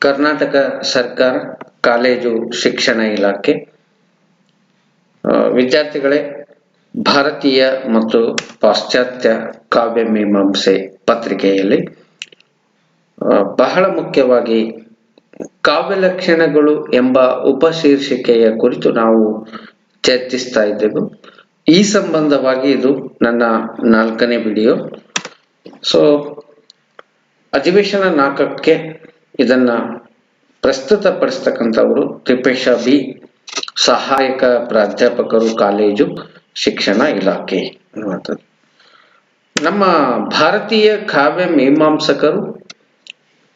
ಕರ್ನಾಟಕ ಸರ್ಕಾರ ಕಾಲೇಜು ಶಿಕ್ಷಣ ಇಲಾಖೆ ವಿದ್ಯಾರ್ಥಿಗಳೇ ಭಾರತೀಯ ಮತ್ತು ಪಾಶ್ಚಾತ್ಯ ಕಾವ್ಯ ಮೀಮಾಂಸೆ ಪತ್ರಿಕೆಯಲ್ಲಿ ಬಹಳ ಮುಖ್ಯವಾಗಿ ಕಾವ್ಯ ಲಕ್ಷಣಗಳು ಎಂಬ ಉಪಶೀರ್ಷಿಕೆಯ ಕುರಿತು ನಾವು ಚರ್ಚಿಸ್ತಾ ಇದ್ದೆವು. ಈ ಸಂಬಂಧವಾಗಿ ಇದು ನನ್ನ ನಾಲ್ಕನೇ ವಿಡಿಯೋ. ಸೊ ಅಧಿವೇಶನ ನಾಲ್ಕಕ್ಕೆ ಇದನ್ನ ಪ್ರಸ್ತುತಪಡಿಸ್ತಕ್ಕಂಥವರು ತ್ರಿಪೇಶ ಬಿ ಸಹಾಯಕ ಪ್ರಾಧ್ಯಾಪಕರು ಕಾಲೇಜು ಶಿಕ್ಷಣ ಇಲಾಖೆ ಅನ್ನುವಂಥದ್ದು. ನಮ್ಮ ಭಾರತೀಯ ಕಾವ್ಯ ಮೀಮಾಂಸಕರು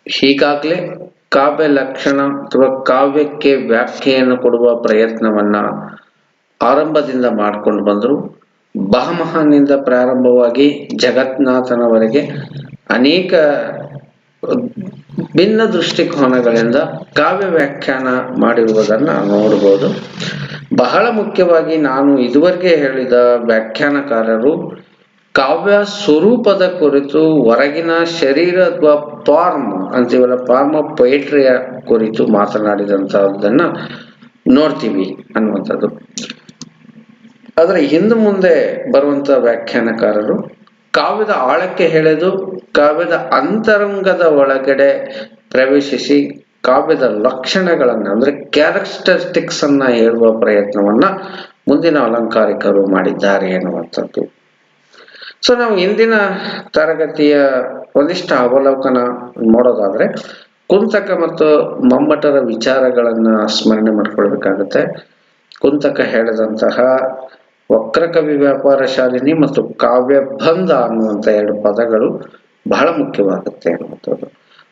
ಹೀಗಾಗಲೇ ಕಾವ್ಯ ಲಕ್ಷಣ ಅಥವಾ ಕಾವ್ಯಕ್ಕೆ ವ್ಯಾಖ್ಯೆಯನ್ನು ಕೊಡುವ ಪ್ರಯತ್ನವನ್ನ ಆರಂಭದಿಂದ ಮಾಡ್ಕೊಂಡು ಬಂದರು. ಬಹಮಹನಿಂದ ಪ್ರಾರಂಭವಾಗಿ ಜಗತ್ನಾಥನವರೆಗೆ ಅನೇಕ ಭಿನ್ನ ದೃಷ್ಟಿಕೋನಗಳಿಂದ ಕಾವ್ಯ ವ್ಯಾಖ್ಯಾನ ಮಾಡಿರುವುದನ್ನ ನೋಡಬಹುದು. ಬಹಳ ಮುಖ್ಯವಾಗಿ ನಾನು ಇದುವರೆಗೆ ಹೇಳಿದ ವ್ಯಾಖ್ಯಾನಕಾರರು ಕಾವ್ಯ ಸ್ವರೂಪದ ಕುರಿತು, ಹೊರಗಿನ ಶರೀರ ಅಥವಾ ಫಾರ್ಮ್ ಅಂತೀವಲ್ಲ ಫಾರ್ಮ್ ಆಫ್ ಕುರಿತು ಮಾತನಾಡಿದಂಥದ್ದನ್ನ ನೋಡ್ತೀವಿ ಅನ್ನುವಂಥದ್ದು. ಆದ್ರೆ ಹಿಂದೆ ಮುಂದೆ ಬರುವಂತ ವ್ಯಾಖ್ಯಾನಕಾರರು ಕಾವ್ಯದ ಆಳಕ್ಕೆ ಹೇಳಿದು ಕಾವ್ಯದ ಅಂತರಂಗದ ಒಳಗಡೆ ಪ್ರವೇಶಿಸಿ ಕಾವ್ಯದ ಲಕ್ಷಣಗಳನ್ನ, ಅಂದ್ರೆ ಕ್ಯಾರೆಕ್ಟರಿಸ್ಟಿಕ್ಸ್ ಅನ್ನ ಹೇಳುವ ಪ್ರಯತ್ನವನ್ನ ಮುಂದಿನ ಅಲಂಕಾರಿಕರು ಮಾಡಿದ್ದಾರೆ ಎನ್ನುವಂಥದ್ದು. ಸೊ ನಾವು ಇಂದಿನ ತರಗತಿಯ ಒಂದಿಷ್ಟ ಅವಲೋಕನ ನೋಡೋದಾದ್ರೆ, ಕುಂತಕ ಮತ್ತು ಮಮ್ಮಟರ ವಿಚಾರಗಳನ್ನ ಸ್ಮರಣೆ ಮಾಡ್ಕೊಳ್ಬೇಕಾಗತ್ತೆ. ಕುಂತಕ ಹೇಳಿದಂತಹ ವಕ್ರಕವಿ ವ್ಯಾಪಾರ ಶಾಲಿನಿ ಮತ್ತು ಕಾವ್ಯ ಬಂಧ ಅನ್ನುವಂಥ ಎರಡು ಪದಗಳು ಬಹಳ ಮುಖ್ಯವಾಗುತ್ತೆ ಅನ್ನುವಂಥದ್ದು.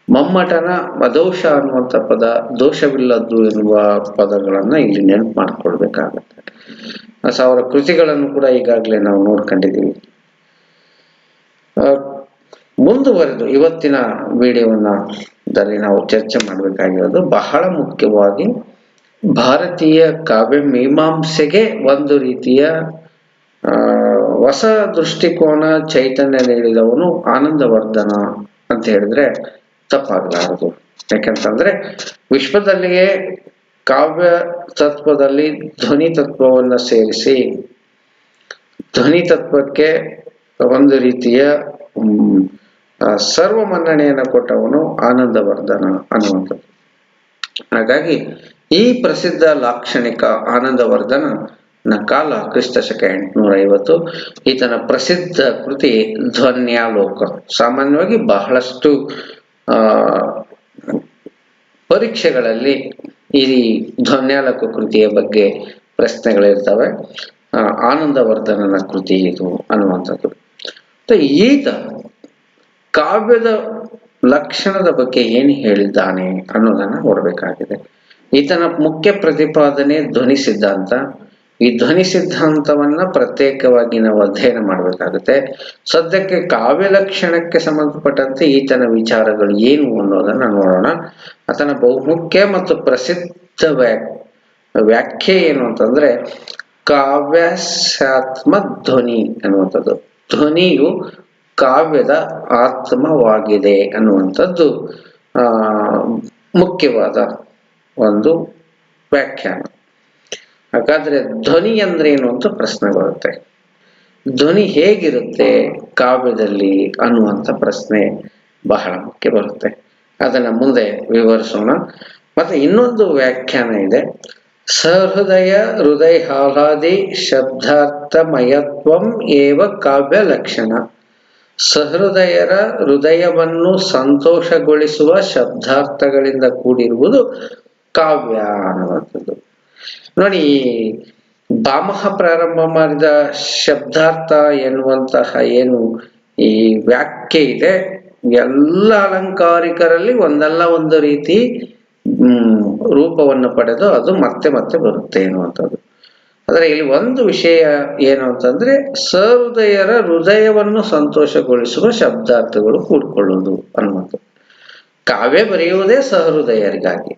ಮಮ್ಮಟನ ಮದೋಷ ಅನ್ನುವಂಥ ಪದ, ದೋಷವಿಲ್ಲದ್ದು ಎನ್ನುವ ಪದಗಳನ್ನ ಇಲ್ಲಿ ನೆನಪು ಮಾಡ್ಕೊಳ್ಬೇಕಾಗತ್ತೆ. ಅವರ ಕೃತಿಗಳನ್ನು ಕೂಡ ಈಗಾಗಲೇ ನಾವು ನೋಡ್ಕೊಂಡಿದ್ದೀವಿ. ಮುಂದುವರೆದು ಇವತ್ತಿನ ವಿಡಿಯೋವನ್ನ ದಲ್ಲಿ ನಾವು ಚರ್ಚೆ ಮಾಡಬೇಕಾಗಿರೋದು ಬಹಳ ಮುಖ್ಯವಾಗಿ ಭಾರತೀಯ ಕಾವ್ಯ ಮೀಮಾಂಸೆಗೆ ಒಂದು ರೀತಿಯ ಹೊಸ ದೃಷ್ಟಿಕೋನ ಚೈತನ್ಯ ನೀಡಿದವನು ಆನಂದವರ್ಧನ ಅಂತ ಹೇಳಿದ್ರೆ ತಪ್ಪಾಗಲಾರದು. ಯಾಕಂತಂದ್ರೆ ವಿಶ್ವದಲ್ಲಿಯೇ ಕಾವ್ಯ ತತ್ವದಲ್ಲಿ ಧ್ವನಿ ತತ್ವವನ್ನು ಸೇರಿಸಿ, ಧ್ವನಿ ತತ್ವಕ್ಕೆ ಒಂದು ರೀತಿಯ ಸರ್ವ ಮನ್ನಣೆಯನ್ನು ಕೊಟ್ಟವನು ಆನಂದವರ್ಧನ ಅನ್ನುವಂಥದ್ದು. ಹಾಗಾಗಿ ಈ ಪ್ರಸಿದ್ಧ ಲಾಕ್ಷಣಿಕ ಆನಂದವರ್ಧನ ನ ಕಾಲ ಕ್ರಿಸ್ತ ಶಕ ಎಂಟುನೂರ ಐವತ್ತು ಈತನ ಪ್ರಸಿದ್ಧ ಕೃತಿ ಧ್ವನ್ಯಾಲೋಕ. ಸಾಮಾನ್ಯವಾಗಿ ಬಹಳಷ್ಟು ಪರೀಕ್ಷೆಗಳಲ್ಲಿ ಈ ಧ್ವನ್ಯಾಲೋಕ ಕೃತಿಯ ಬಗ್ಗೆ ಪ್ರಶ್ನೆಗಳಿರ್ತವೆ. ಆನಂದವರ್ಧನನ ಕೃತಿ ಇದು ಅನ್ನುವಂಥದ್ದು. ಈತ ಕಾವ್ಯದ ಲಕ್ಷಣದ ಬಗ್ಗೆ ಏನು ಹೇಳಿದ್ದಾನೆ ಅನ್ನೋದನ್ನ ನೋಡಬೇಕಾಗಿದೆ. ಈತನ ಮುಖ್ಯ ಪ್ರತಿಪಾದನೆ ಧ್ವನಿ ಸಿದ್ಧಾಂತ. ಈ ಧ್ವನಿ ಸಿದ್ಧಾಂತವನ್ನ ಪ್ರತ್ಯೇಕವಾಗಿ ನಾವು ಅಧ್ಯಯನ ಮಾಡಬೇಕಾಗುತ್ತೆ. ಸದ್ಯಕ್ಕೆ ಕಾವ್ಯ ಲಕ್ಷಣಕ್ಕೆ ಸಂಬಂಧಪಟ್ಟಂತೆ ಈತನ ವಿಚಾರಗಳು ಏನು ಅನ್ನೋದನ್ನ ನೋಡೋಣ. ಆತನ ಬಹುಮುಖ್ಯ ಮತ್ತು ಪ್ರಸಿದ್ಧ ವ್ಯಾ ವ್ಯಾಖ್ಯೆ ಏನು ಅಂತಂದ್ರೆ ಕಾವ್ಯಾತ್ಮ ಧ್ವನಿ ಅನ್ನುವಂಥದ್ದು. ಧ್ವನಿಯು ಕಾವ್ಯದ ಆತ್ಮವಾಗಿದೆ ಅನ್ನುವಂಥದ್ದು, ಆ, ಮುಖ್ಯವಾದ ಒಂದು ವ್ಯಾಖ್ಯಾನ. ಹಾಗಾದ್ರೆ ಧ್ವನಿ ಅಂದ್ರೆ ಏನು ಅಂತ ಪ್ರಶ್ನೆ ಬರುತ್ತೆ. ಧ್ವನಿ ಹೇಗಿರುತ್ತೆ ಕಾವ್ಯದಲ್ಲಿ ಅನ್ನುವಂಥ ಪ್ರಶ್ನೆ ಬಹಳ ಮುಖ್ಯ ಬರುತ್ತೆ. ಅದನ್ನ ಮುಂದೆ ವಿವರಿಸೋಣ. ಮತ್ತೆ ಇನ್ನೊಂದು ವ್ಯಾಖ್ಯಾನ ಇದೆ. ಸಹೃದಯ ಹೃದಯ ಹಾಲಾದಿ ಶಬ್ದಾರ್ಥಮಯತ್ವಂ ಏವ ಕಾವ್ಯ ಲಕ್ಷಣ ಸಹೃದಯರ ಹೃದಯವನ್ನು ಸಂತೋಷಗೊಳಿಸುವ ಶಬ್ದಾರ್ಥಗಳಿಂದ ಕೂಡಿರುವುದು ಕಾವ್ಯ ಅನ್ನುವಂಥದ್ದು. ನೋಡಿ, ಬಾಮಹ ಪ್ರಾರಂಭ ಮಾಡಿದ ಶಬ್ದಾರ್ಥ ಎನ್ನುವಂತಹ ಏನು ಈ ವ್ಯಾಖ್ಯೆ ಇದೆ, ಎಲ್ಲ ಅಲಂಕಾರಿಕರಲ್ಲಿ ಒಂದಲ್ಲ ಒಂದು ರೀತಿ ರೂಪವನ್ನು ಪಡೆದು ಅದು ಮತ್ತೆ ಮತ್ತೆ ಬರುತ್ತೆ ಎನ್ನುವಂಥದ್ದು. ಆದರೆ ಇಲ್ಲಿ ಒಂದು ವಿಷಯ ಏನು ಅಂತಂದ್ರೆ ಸಹೃದಯರ ಹೃದಯವನ್ನು ಸಂತೋಷಗೊಳಿಸುವ ಶಬ್ದಾರ್ಥಗಳು ಕೂಡ್ಕೊಳ್ಳೋದು ಅನ್ನೋದು ಕಾವ್ಯ ಬರೆಯುವುದೇ ಸಹೃದಯರಿಗಾಗಿ.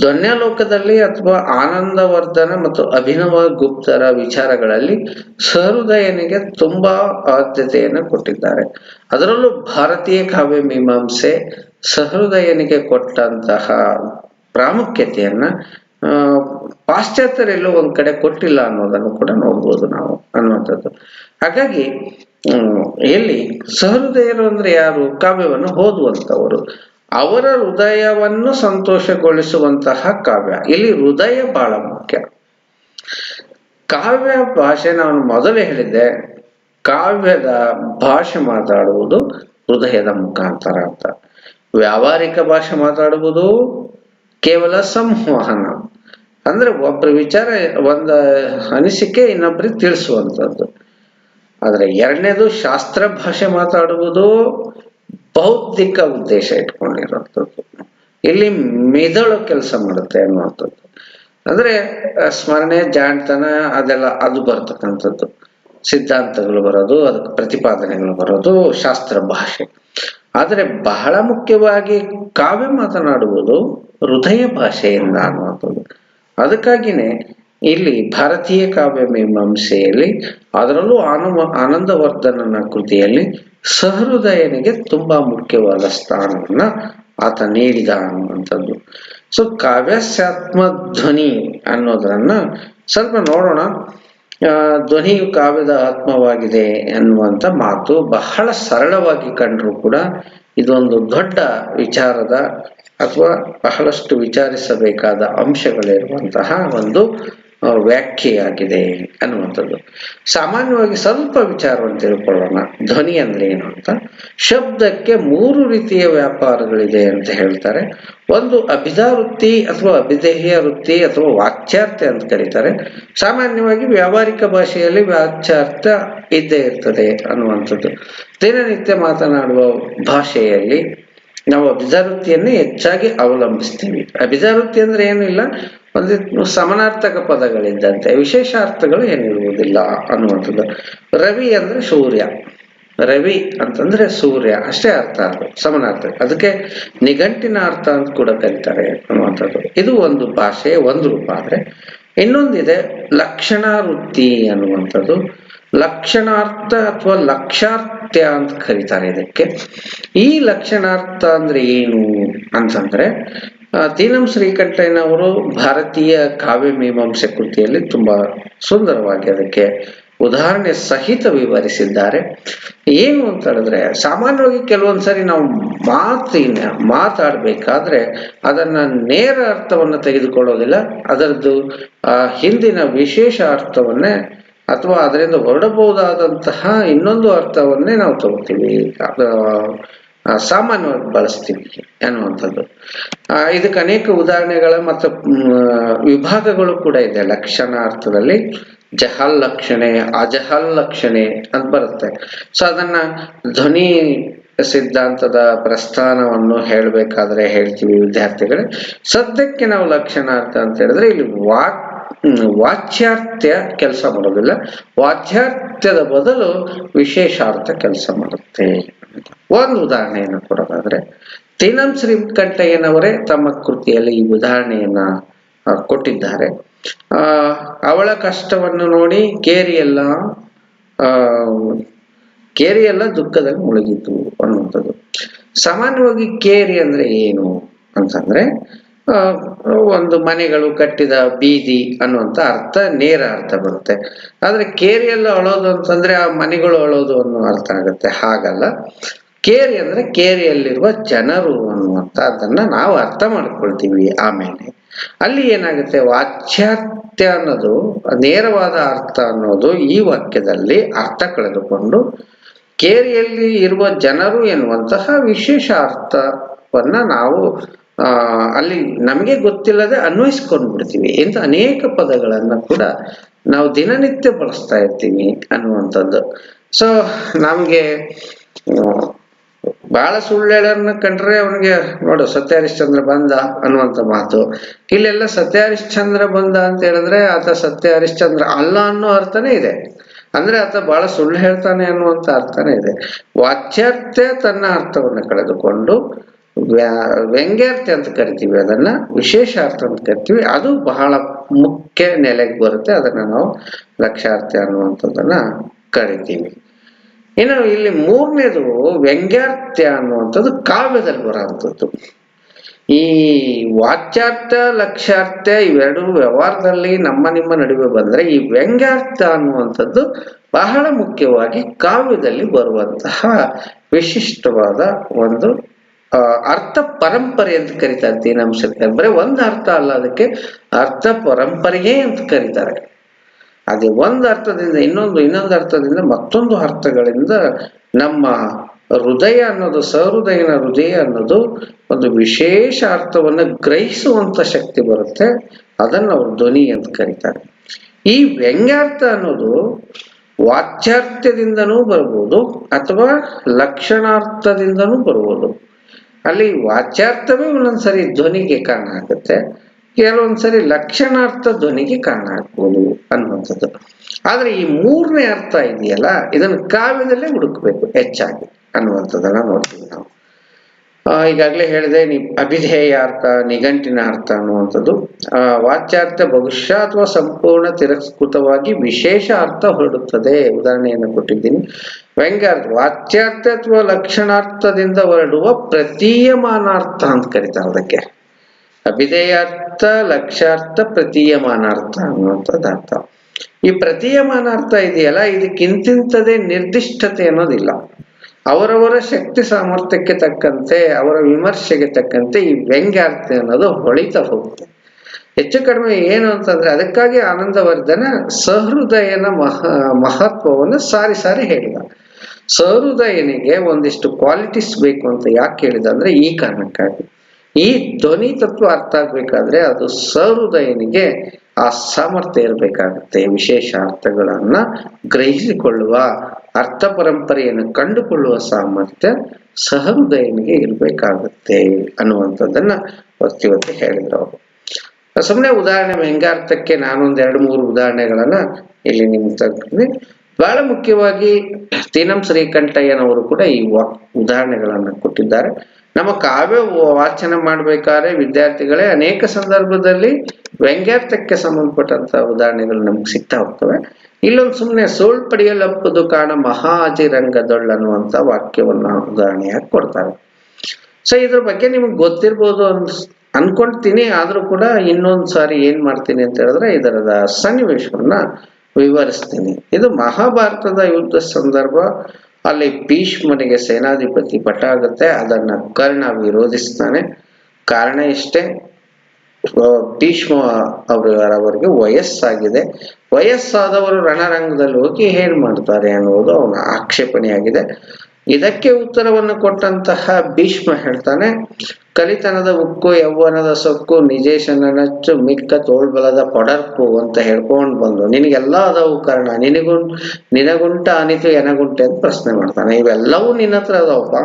ಧ್ವನ್ಯಾಲೋಕದಲ್ಲಿ ಅಥವಾ ಆನಂದವರ್ಧನ ಮತ್ತು ಅಭಿನವ ಗುಪ್ತರ ವಿಚಾರಗಳಲ್ಲಿ ಸಹೃದಯನಿಗೆ ತುಂಬಾ ಆದ್ಯತೆಯನ್ನು ಕೊಟ್ಟಿದ್ದಾರೆ. ಅದರಲ್ಲೂ ಭಾರತೀಯ ಕಾವ್ಯ ಮೀಮಾಂಸೆ ಸಹೃದಯನಿಗೆ ಕೊಟ್ಟಂತಹ ಪ್ರಾಮುಖ್ಯತೆಯನ್ನ ಪಾಶ್ಚಾತ್ಯರೆಲ್ಲೋ ಒಂದ್ ಕಡೆ ಕೊಟ್ಟಿಲ್ಲ ಅನ್ನೋದನ್ನು ಕೂಡ ನೋಡ್ಬೋದು ನಾವು ಅನ್ನುವಂಥದ್ದು. ಹಾಗಾಗಿ ಎಲ್ಲಿ ಸಹೃದಯರು ಅಂದ್ರೆ ಯಾರು? ಕಾವ್ಯವನ್ನು ಓದುವಂತವರು ಅವರ ಹೃದಯವನ್ನು ಸಂತೋಷಗೊಳಿಸುವಂತಹ ಕಾವ್ಯ. ಇಲ್ಲಿ ಹೃದಯ ಬಹಳ ಮುಖ್ಯ. ಕಾವ್ಯ ಭಾಷೆ ನಾನು ಮೊದಲೇ ಹೇಳಿದ್ದೆ. ಕಾವ್ಯದ ಭಾಷೆ ಮಾತಾಡುವುದು ಹೃದಯದ ಮುಖಾಂತರ ಅಂತ. ವ್ಯಾವಹಾರಿಕ ಭಾಷೆ ಮಾತಾಡುವುದು ಕೇವಲ ಸಂವಹನ. ಅಂದ್ರೆ ಒಬ್ಬರ ವಿಚಾರ, ಒಂದ ಅನಿಸಿಕೆ ಇನ್ನೊಬ್ಬರಿಗೆ ತಿಳಿಸುವಂಥದ್ದು ಆದ್ರೆ ಎರಡನೇದು ಶಾಸ್ತ್ರ ಭಾಷೆ ಮಾತಾಡುವುದು ಬೌದ್ಧಿಕ ಉದ್ದೇಶ ಇಟ್ಕೊಂಡಿರುವಂಥದ್ದು ಇಲ್ಲಿ ಮಿದಳು ಕೆಲಸ ಮಾಡುತ್ತೆ ಅನ್ನುವಂಥದ್ದು. ಅಂದ್ರೆ ಸ್ಮರಣೆ, ಜಾಣ್ತನ, ಅದೆಲ್ಲ ಅದು ಬರ್ತಕ್ಕಂಥದ್ದು. ಸಿದ್ಧಾಂತಗಳು ಬರೋದು, ಅದಕ್ಕೆ ಪ್ರತಿಪಾದನೆಗಳು ಬರೋದು ಶಾಸ್ತ್ರ ಭಾಷೆ. ಆದರೆ ಬಹಳ ಮುಖ್ಯವಾಗಿ ಕಾವ್ಯ ಮಾತನಾಡುವುದು ಹೃದಯ ಭಾಷೆಯಿಂದ ಅನ್ನುವಂಥದ್ದು. ಅದಕ್ಕಾಗಿನೇ ಇಲ್ಲಿ ಭಾರತೀಯ ಕಾವ್ಯ ಮೀಮಾಂಸೆಯಲ್ಲಿ, ಅದರಲ್ಲೂ ಆನಮ, ಆನಂದವರ್ಧನನ ಕೃತಿಯಲ್ಲಿ ಸಹೃದಯನಿಗೆ ತುಂಬಾ ಮುಖ್ಯವಾದ ಸ್ಥಾನವನ್ನ ಆತ ನೀಡಿದ ಅನ್ನುವಂಥದ್ದು. ಸೊ ಕಾವ್ಯಾಸ್ಯಾತ್ಮ ಧ್ವನಿ ಅನ್ನೋದನ್ನ ಸ್ವಲ್ಪ ನೋಡೋಣ. ಧ್ವನಿಯು ಕಾವ್ಯದ ಆತ್ಮವಾಗಿದೆ ಎನ್ನುವಂತ ಮಾತು ಬಹಳ ಸರಳವಾಗಿ ಕಂಡ್ರು ಕೂಡ ಇದೊಂದು ದೊಡ್ಡ ವಿಚಾರದ ಅಥವಾ ಬಹಳಷ್ಟು ವಿಚಾರಿಸಬೇಕಾದ ಅಂಶಗಳಿರುವಂತಹ ಒಂದು ವ್ಯಾಖ್ಯೆಯಾಗಿದೆ ಅನ್ನುವಂಥದ್ದು. ಸಾಮಾನ್ಯವಾಗಿ ಸ್ವಲ್ಪ ವಿಚಾರವನ್ನು ತಿಳ್ಕೊಳ್ಳೋಣ. ಧ್ವನಿ ಅಂದ್ರೆ ಏನು ಅಂತ? ಶಬ್ದಕ್ಕೆ ಮೂರು ರೀತಿಯ ವ್ಯಾಪಾರಗಳಿದೆ ಅಂತ ಹೇಳ್ತಾರೆ. ಒಂದು ಅಭಿಧಾ ವೃತ್ತಿ ಅಥವಾ ಅಭಿಧೇಯ ವೃತ್ತಿ ಅಥವಾ ವಾಚ್ಯಾರ್ಥ ಅಂತ ಕರೀತಾರೆ. ಸಾಮಾನ್ಯವಾಗಿ ವ್ಯಾವಹಾರಿಕ ಭಾಷೆಯಲ್ಲಿ ವಾಚ್ಯಾರ್ಥ ಇದ್ದೇ ಇರ್ತದೆ ಅನ್ನುವಂಥದ್ದು. ದಿನನಿತ್ಯ ಮಾತನಾಡುವ ಭಾಷೆಯಲ್ಲಿ ನಾವು ಅಭಿಜಾವೃತ್ತಿಯನ್ನೇ ಹೆಚ್ಚಾಗಿ ಅವಲಂಬಿಸ್ತೀವಿ. ಅಭಿಜಾವೃತ್ತಿ ಅಂದ್ರೆ ಏನಿಲ್ಲ? ಒಂದು ಸಮನಾರ್ಥಕ ಪದಗಳಿದ್ದಂತೆ ವಿಶೇಷ ಅರ್ಥಗಳು ಏನಿರುವುದಿಲ್ಲ ಅನ್ನುವಂಥದ್ದು. ರವಿ ಅಂದ್ರೆ ಸೂರ್ಯ. ರವಿ ಅಂತಂದ್ರೆ ಸೂರ್ಯ, ಅಷ್ಟೇ ಅರ್ಥ ಅದು, ಸಮನಾರ್ಥ. ಅದಕ್ಕೆ ನಿಘಂಟಿನ ಅರ್ಥ ಅಂತ ಕೂಡ ಕರೀತಾರೆ ಅನ್ನುವಂಥದ್ದು. ಇದು ಒಂದು ಭಾಷೆ, ಒಂದು ರೂಪ ಆದ್ರೆ. ಇನ್ನೊಂದಿದೆ, ಲಕ್ಷಣಾವೃತ್ತಿ ಅನ್ನುವಂಥದ್ದು. ಲಕ್ಷಣಾರ್ಥ ಅಥವಾ ಅಂತ ಕರೀತಾರೆ ಇದಕ್ಕೆ. ಈ ಲಕ್ಷಣಾರ್ಥ ಅಂದ್ರೆ ಏನು ಅಂತಂದ್ರೆ ತೀನಂ ಶ್ರೀಕಂಠಯ್ಯನವರು ಭಾರತೀಯ ಕಾವ್ಯ ಮೀಮಾಂಸೆ ಕೃತಿಯಲ್ಲಿ ತುಂಬಾ ಸುಂದರವಾಗಿ ಅದಕ್ಕೆ ಉದಾಹರಣೆ ಸಹಿತ ವಿವರಿಸಿದ್ದಾರೆ. ಏನು ಅಂತ ಹೇಳಿದ್ರೆ, ಸಾಮಾನ್ಯವಾಗಿ ಕೆಲವೊಂದ್ಸರಿ ನಾವು ಮಾತಿನ, ಮಾತಾಡ್ಬೇಕಾದ್ರೆ ಅದನ್ನ ನೇರ ಅರ್ಥವನ್ನು ತೆಗೆದುಕೊಳ್ಳೋದಿಲ್ಲ, ಅದರದ್ದು ಹಿಂದಿನ ವಿಶೇಷ ಅರ್ಥವನ್ನೇ ಅಥವಾ ಅದರಿಂದ ಹೊರಡಬಹುದಾದಂತಹ ಇನ್ನೊಂದು ಅರ್ಥವನ್ನೇ ನಾವು ತಗೋತೀವಿ ಸಾಮಾನ್ಯವಾಗಿ ಬಳಸ್ತೀವಿ ಅನ್ನುವಂಥದ್ದು ಇದಕ್ಕೆ ಅನೇಕ ಉದಾಹರಣೆಗಳ ಮತ್ತು ವಿಭಾಗಗಳು ಕೂಡ ಇದೆ. ಲಕ್ಷಣ ಅರ್ಥದಲ್ಲಿ ಜಹಲ್ ಲಕ್ಷಣೆ, ಅಜಹಲ್ ಲಕ್ಷಣೆ ಅಂತ ಬರುತ್ತೆ. ಸೊ ಅದನ್ನ ಧ್ವನಿ ಸಿದ್ಧಾಂತದ ಪ್ರಸ್ಥಾನವನ್ನು ಹೇಳಬೇಕಾದ್ರೆ ಹೇಳ್ತೀವಿ ವಿದ್ಯಾರ್ಥಿಗಳೇ. ಸದ್ಯಕ್ಕೆ ನಾವು ಲಕ್ಷಣಾರ್ಥ ಅಂತ ಹೇಳಿದ್ರೆ ಇಲ್ಲಿ ವಾಕ್ ವಾಚ್ಯಾರ್ಥ್ಯ ಕೆಲಸ ಮಾಡೋದಿಲ್ಲ. ವಾಚ್ಯಾರ್ಥ್ಯದ ಬದಲು ವಿಶೇಷಾರ್ಥ ಕೆಲಸ ಮಾಡುತ್ತೆ. ಒಂದು ಉದಾಹರಣೆಯನ್ನು ಕೊಡೋದಾದ್ರೆ ತೀನಂ ಶ್ರೀಕಂಠಯ್ಯನವರೇ ತಮ್ಮ ಕೃತಿಯಲ್ಲಿ ಈ ಉದಾಹರಣೆಯನ್ನ ಕೊಟ್ಟಿದ್ದಾರೆ. ಆ, ಅವಳ ಕಷ್ಟವನ್ನು ನೋಡಿ ಕೇರಿಯೆಲ್ಲ, ಆ, ಕೇರಿಯೆಲ್ಲ ದುಃಖದಲ್ಲಿ ಮುಳುಗಿತು ಅನ್ನುವಂಥದ್ದು. ಸಾಮಾನ್ಯವಾಗಿ ಕೇರಿ ಅಂದ್ರೆ ಏನು ಅಂತಂದ್ರೆ ಒಂದು ಮನೆಗಳು ಕಟ್ಟಿದ ಬೀದಿ ಅನ್ನುವಂಥ ಅರ್ಥ, ನೇರ ಅರ್ಥ ಬರುತ್ತೆ. ಆದ್ರೆ ಕೇರಿಯಲ್ಲಿ ಅಳೋದು ಅಂತಂದ್ರೆ ಆ ಮನೆಗಳು ಅಳೋದು ಅನ್ನೋ ಅರ್ಥ ಆಗುತ್ತೆ. ಹಾಗಲ್ಲ. ಕೇರಿ ಅಂದ್ರೆ ಕೇರಿಯಲ್ಲಿರುವ ಜನರು ಅನ್ನುವಂಥ ಅದನ್ನ ನಾವು ಅರ್ಥ ಮಾಡ್ಕೊಳ್ತೀವಿ ಆಮೇಲೆ. ಅಲ್ಲಿ ಏನಾಗುತ್ತೆ? ವಾಚ್ಯಾರ್ಥ ಅನ್ನೋದು, ನೇರವಾದ ಅರ್ಥ ಅನ್ನೋದು ಈ ವಾಕ್ಯದಲ್ಲಿ ಅರ್ಥ ಕಳೆದುಕೊಂಡು ಕೇರಿಯಲ್ಲಿ ಇರುವ ಜನರು ಎನ್ನುವಂತಹ ವಿಶೇಷ ಅರ್ಥವನ್ನ ನಾವು ಅಲ್ಲಿ ನಮಗೆ ಗೊತ್ತಿಲ್ಲದೆ ಅನ್ವಯಿಸ್ಕೊಂಡು ಬಿಡ್ತೀವಿ. ಇಂಥ ಅನೇಕ ಪದಗಳನ್ನ ಕೂಡ ನಾವು ದಿನನಿತ್ಯ ಬಳಸ್ತಾ ಇರ್ತೀವಿ ಅನ್ನುವಂಥದ್ದು. ಸೊ ನಮಗೆ ಬಹಳ ಸುಳ್ಳೆಳನ್ನ ಕಂಡ್ರೆ ಅವನಿಗೆ, ನೋಡು ಸತ್ಯ ಹರಿಶ್ಚಂದ್ರ ಬಂದ ಅನ್ನುವಂಥ ಮಾತು. ಇಲ್ಲೆಲ್ಲ ಸತ್ಯ ಹರಿಶ್ಚಂದ್ರ ಬಂದ ಅಂತ ಹೇಳಿದ್ರೆ ಆತ ಸತ್ಯ ಹರಿಶ್ಚಂದ್ರ ಅಲ್ಲ ಅನ್ನೋ ಅರ್ಥನೇ ಇದೆ. ಅಂದ್ರೆ ಆತ ಬಹಳ ಸುಳ್ಳು ಹೇಳ್ತಾನೆ ಅನ್ನುವಂಥ ಅರ್ಥನೇ ಇದೆ. ವಾಚ್ಯಾರ್ಥ ತನ್ನ ಅರ್ಥವನ್ನು ಕಳೆದುಕೊಂಡು ವ್ಯಂಗ್ಯಾರ್ಥ ಅಂತ ಕರಿತೀವಿ, ಅದನ್ನ ವಿಶೇಷಾರ್ಥ ಅಂತ ಕರಿತೀವಿ. ಅದು ಬಹಳ ಮುಖ್ಯ ನೆಲೆಗೆ ಬರುತ್ತೆ, ಅದನ್ನ ನಾವು ಲಕ್ಷ್ಯಾರ್ಥ ಅನ್ನುವಂಥದ್ದನ್ನ ಕರಿತೀವಿ. ಇನ್ನು ಇಲ್ಲಿ ಮೂರನೇದು ವ್ಯಂಗ್ಯಾರ್ಥ್ಯ ಅನ್ನುವಂಥದ್ದು ಕಾವ್ಯದಲ್ಲಿ ಬರುವಂಥದ್ದು. ಈ ವಾಚ್ಯಾರ್ಥ, ಲಕ್ಷ್ಯಾರ್ಥ ಇವೆರಡು ವ್ಯವಹಾರದಲ್ಲಿ ನಮ್ಮ ನಿಮ್ಮ ನಡುವೆ ಬಂದ್ರೆ ಈ ವ್ಯಂಗ್ಯಾರ್ಥ ಅನ್ನುವಂಥದ್ದು ಬಹಳ ಮುಖ್ಯವಾಗಿ ಕಾವ್ಯದಲ್ಲಿ ಬರುವಂತಹ ವಿಶಿಷ್ಟವಾದ ಒಂದು ಅರ್ಥ ಪರಂಪರೆ ಅಂತ ಕರೀತಾರೆ ದೀನಾಂಶಕ್ಕೆ. ಬರೀ ಒಂದು ಅರ್ಥ ಅಲ್ಲ ಅದಕ್ಕೆ ಅರ್ಥ ಪರಂಪರೆಯೇ ಅಂತ ಕರೀತಾರೆ. ಅದೇ ಒಂದು ಅರ್ಥದಿಂದ ಇನ್ನೊಂದು ಇನ್ನೊಂದು ಅರ್ಥದಿಂದ ಮತ್ತೊಂದು ಅರ್ಥಗಳಿಂದ ನಮ್ಮ ಹೃದಯ ಅನ್ನೋದು, ಸಹೃದಯನ ಹೃದಯ ಅನ್ನೋದು ಒಂದು ವಿಶೇಷ ಅರ್ಥವನ್ನು ಗ್ರಹಿಸುವಂತ ಶಕ್ತಿ ಬರುತ್ತೆ. ಅದನ್ನು ಅವರು ಧ್ವನಿ ಅಂತ ಕರೀತಾರೆ. ಈ ವ್ಯಂಗ್ಯಾರ್ಥ ಅನ್ನೋದು ವಾಚ್ಯಾರ್ಥದಿಂದನೂ ಬರ್ಬೋದು ಅಥವಾ ಲಕ್ಷಣಾರ್ಥದಿಂದನೂ ಬರ್ಬೋದು. ಅಲ್ಲಿ ವಾಚ್ಯಾರ್ಥವೇ ಒಂದೊಂದ್ಸರಿ ಧ್ವನಿಗೆ ಕಾರಣ ಆಗುತ್ತೆ. ಕೆಲವೊಂದ್ಸರಿ ಲಕ್ಷಣಾರ್ಥ ಧ್ವನಿಗೆ ಕಾರಣ ಆಗ್ಬೋದು ಅನ್ನುವಂಥದ್ದು. ಆದ್ರೆ ಈ ಮೂರನೇ ಅರ್ಥ ಇದೆಯಲ್ಲ ಇದನ್ನು ಕಾವ್ಯದಲ್ಲೇ ಹುಡುಕ್ಬೇಕು ಹೆಚ್ಚಾಗಿ ಅನ್ನುವಂಥದ್ದನ್ನ ನೋಡ್ತೀವಿ ನಾವು. ಆ, ಈಗಾಗಲೇ ಹೇಳಿದೆ ನಿ ಅಭಿಧೇಯ ಅರ್ಥ ನಿಘಂಟಿನ ಅರ್ಥ ಅನ್ನುವಂಥದ್ದು. ವಾಚ್ಯಾರ್ಥ ಬಹುಶಃ ಅಥವಾ ಸಂಪೂರ್ಣ ತಿರಸ್ಕೃತವಾಗಿ ವಿಶೇಷ ಅರ್ಥ ಹೊರಡುತ್ತದೆ. ಉದಾಹರಣೆಯನ್ನು ಕೊಟ್ಟಿದ್ದೀನಿ. ವ್ಯಂಗ್ಯಾರ್ಥ ವಾಚ್ಯಾರ್ಥ ಅಥವಾ ಲಕ್ಷಣಾರ್ಥದಿಂದ ಹೊರಡುವ ಪ್ರತೀಯಮಾನಾರ್ಥ ಅಂತ ಕರೀತಾರೆ ಅದಕ್ಕೆ. ಅಭಿಧೇಯಾರ್ಥ ಲಕ್ಷಾರ್ಥ ಪ್ರತೀಯಮಾನಾರ್ಥ ಅನ್ನುವಂಥದ್ದು ಅರ್ಥ. ಈ ಪ್ರತೀಯಮಾನಾರ್ಥ ಇದೆಯಲ್ಲ ಇದಕ್ಕಿಂತಿಂತದೇ ನಿರ್ದಿಷ್ಟತೆ ಅನ್ನೋದಿಲ್ಲ. ಅವರವರ ಶಕ್ತಿ ಸಾಮರ್ಥ್ಯಕ್ಕೆ ತಕ್ಕಂತೆ, ಅವರ ವಿಮರ್ಶೆಗೆ ತಕ್ಕಂತೆ ಈ ವ್ಯಂಗ್ಯಾರ್ಥ ಅನ್ನೋದು ಹೊಳಿತಾ ಹೋಗುತ್ತೆ. ಹೆಚ್ಚು ಕಡಿಮೆ ಏನು ಅಂತಂದ್ರೆ ಅದಕ್ಕಾಗಿ ಆನಂದವರ್ಧನ ಸಹೃದಯನ ಮಹ ಮಹತ್ವವನ್ನು ಸಾರಿ ಸಾರಿ ಹೇಳಿದ. ಸಹೃದಯನಿಗೆ ಒಂದಿಷ್ಟು ಕ್ವಾಲಿಟೀಸ್ ಬೇಕು ಅಂತ ಯಾಕೆ ಹೇಳಿದ ಅಂದ್ರೆ ಈ ಕಾರಣಕ್ಕಾಗಿ. ಈ ಧ್ವನಿ ತತ್ವ ಅರ್ಥ ಆಗ್ಬೇಕಾದ್ರೆ ಅದು ಸಹೃದಯನಿಗೆ ಆ ಸಾಮರ್ಥ್ಯ ಇರಬೇಕಾಗುತ್ತೆ. ವಿಶೇಷ ಅರ್ಥಗಳನ್ನ ಗ್ರಹಿಸಿಕೊಳ್ಳುವ, ಅರ್ಥ ಪರಂಪರೆಯನ್ನು ಕಂಡುಕೊಳ್ಳುವ ಸಾಮರ್ಥ್ಯ ಸಹೃದಯನಿಗೆ ಇರಬೇಕಾಗುತ್ತೆ ಅನ್ನುವಂಥದ್ದನ್ನ ಇವತ್ತು ಹೇಳಿದ್ರು ಅವರು. ಸುಮ್ಮನೆ ಉದಾಹರಣೆ ವ್ಯಂಗ್ಯಾರ್ಥಕ್ಕೆ ನಾನೊಂದು ಎರಡು ಮೂರು ಉದಾಹರಣೆಗಳನ್ನ ಇಲ್ಲಿ ನಿಮ್ಗೆ ಬಹಳ ಮುಖ್ಯವಾಗಿ ತೀನಂ ಶ್ರೀಕಂಠಯ್ಯನವರು ಕೂಡ ಈ ಉದಾಹರಣೆಗಳನ್ನು ಕೊಟ್ಟಿದ್ದಾರೆ. ನಮ್ಮ ಕಾವ್ಯ ವಾಚನ ಮಾಡ್ಬೇಕಾದ್ರೆ ವಿದ್ಯಾರ್ಥಿಗಳೇ ಅನೇಕ ಸಂದರ್ಭದಲ್ಲಿ ವ್ಯಂಗ್ಯಾರ್ಥಕ್ಕೆ ಸಂಬಂಧಪಟ್ಟಂತ ಉದಾಹರಣೆಗಳು ನಮ್ಗೆ ಸಿಗ್ತಾ ಹೋಗ್ತವೆ. ಇಲ್ಲೊಂದು ಸುಮ್ಮನೆ ಸೋಳ್ ಪಡೆಯಲಪ್ಪದು ಕಾಣ ಮಹಾಜಿರಂಗದೊಳ್ ಅನ್ನುವಂತ ವಾಕ್ಯವನ್ನ ಉದಾಹರಣೆಯಾಗಿ ಕೊಡ್ತಾರೆ. ಸೊ ಇದ್ರ ಬಗ್ಗೆ ನಿಮ್ಗೆ ಗೊತ್ತಿರ್ಬೋದು ಅನ್ಸ್ ಅನ್ಕೊಂತೀನಿ ಆದ್ರೂ ಕೂಡ ಇನ್ನೊಂದು ಸಾರಿ ಏನ್ ಮಾಡ್ತೀನಿ ಅಂತ ಹೇಳಿದ್ರೆ ಇದರದ ಸನ್ನಿವೇಶವನ್ನ ವಿವರಿಸ್ತೀನಿ. ಇದು ಮಹಾಭಾರತದ ಯುದ್ಧ ಸಂದರ್ಭ. ಅಲ್ಲಿ ಭೀಷ್ಮನಿಗೆ ಸೇನಾಧಿಪತಿ ಪಟ್ಟ ಆಗುತ್ತೆ ಅದನ್ನ ಕರ್ಣ ವಿರೋಧಿಸ್ತಾನೆ. ಕಾರಣ ಇಷ್ಟೇ ಭೀಷ್ಮ ಅವರವರಿಗೆ ವಯಸ್ಸಾಗಿದೆ. ವಯಸ್ಸಾದವರು ರಣರಂಗದಲ್ಲಿ ಹೋಗಿ ಏನ್ ಮಾಡ್ತಾರೆ ಅನ್ನುವುದು ಅವನ ಆಕ್ಷೇಪಣೆಯಾಗಿದೆ. ಇದಕ್ಕೆ ಉತ್ತರವನ್ನು ಕೊಟ್ಟಂತಹ ಭೀಷ್ಮ ಹೇಳ್ತಾನೆ, ಕಲಿತನದ ಉಕ್ಕು, ಯೌವನದ ಸೊಕ್ಕು, ನಿಜೇಶನ ನಚ್ಚು, ಮಿಕ್ಕ ತೋಳ್ಬಲದ ಪೊಡರ್ಪು ಅಂತ ಹೇಳ್ಕೊಂಡು ಬಂದು, ನಿನಗೆಲ್ಲ ಅದಾವು ಕಾರಣ, ನಿನಗು, ನಿನಗುಂಟ ಅನಿತು ಎನಗುಂಟೆ ಅಂತ ಪ್ರಶ್ನೆ ಮಾಡ್ತಾನೆ. ಇವೆಲ್ಲವೂ ನಿನ್ನ ಹತ್ರ ಅದಾವಪ್ಪ.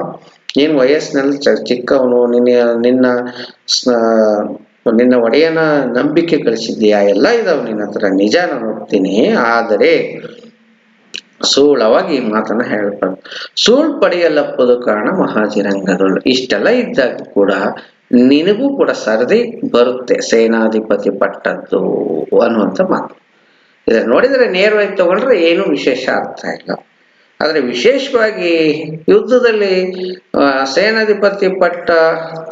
ನೀನ್ ವಯಸ್ಸಿನಲ್ಲಿ ಚಿಕ್ಕವನು, ನಿನ್ನ ನಿನ್ನ ನಿನ್ನ ಒಡೆಯನ ನಂಬಿಕೆ ಕಳಿಸಿದ್ದೀಯಾ? ಎಲ್ಲ ಇದಾವ ನಿನ್ನ ಹತ್ರ. ನಿಜ ನಾನು ಆದರೆ ಸೂಳವಾಗಿ ಈ ಮಾತನ್ನ ಹೇಳ್ಬಾರ್ದು ಸೂಳ್ ಪಡೆಯಲಪ್ಪದು ಕಾರಣ ಮಹಾಜಿರಂಗಗಳು. ಇಷ್ಟೆಲ್ಲ ಇದ್ದಾಗ ಕೂಡ ನಿನಗೂ ಕೂಡ ಸರದಿ ಬರುತ್ತೆ, ಸೇನಾಧಿಪತಿ ಪಟ್ಟದ್ದು ಅನ್ನುವಂಥ ಮಾತು. ಇದನ್ನ ನೋಡಿದ್ರೆ ನೇರವಾಗಿ ತಗೊಂಡ್ರೆ ಏನು ವಿಶೇಷ ಅರ್ಥ ಇಲ್ಲ. ಆದ್ರೆ ವಿಶೇಷವಾಗಿ ಯುದ್ಧದಲ್ಲಿ ಸೇನಾಧಿಪತಿ ಪಟ್ಟ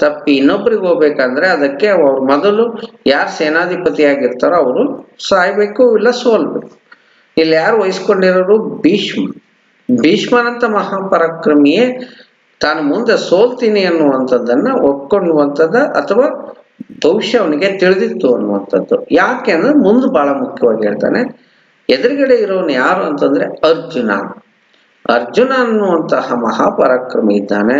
ತಪ್ಪಿ ಇನ್ನೊಬ್ರಿಗೆ ಹೋಗ್ಬೇಕಂದ್ರೆ ಅದಕ್ಕೆ ಅವ್ರು ಮೊದಲು ಯಾರು ಸೇನಾಧಿಪತಿ ಆಗಿರ್ತಾರೋ ಅವರು ಸಾಯ್ಬೇಕು ಇಲ್ಲ ಸೋಲ್ಬೇಕು. ಇಲ್ಲಿ ಯಾರು ವಹಿಸ್ಕೊಂಡಿರೋರು ಭೀಷ್ಮ. ಭೀಷ್ಮನಂತ ಮಹಾಪರಾಕ್ರಮಿಯೇ ತಾನು ಮುಂದೆ ಸೋಲ್ತೀನಿ ಅನ್ನುವಂಥದ್ದನ್ನ ಒಪ್ಕೊಳ್ಳುವಂಥದ್ದು ಅಥವಾ ಭವಿಷ್ಯ ಅವನಿಗೆ ತಿಳಿದಿತ್ತು ಅನ್ನುವಂಥದ್ದು. ಯಾಕೆ ಅಂದ್ರೆ ಮುಂದೆ ಬಹಳ ಮುಖ್ಯವಾಗಿ ಹೇಳ್ತಾನೆ, ಎದುರುಗಡೆ ಇರೋನು ಯಾರು ಅಂತಂದ್ರೆ ಅರ್ಜುನ. ಅರ್ಜುನ ಅನ್ನುವಂತಹ ಮಹಾಪರಾಕ್ರಮಿ ಇದ್ದಾನೆ,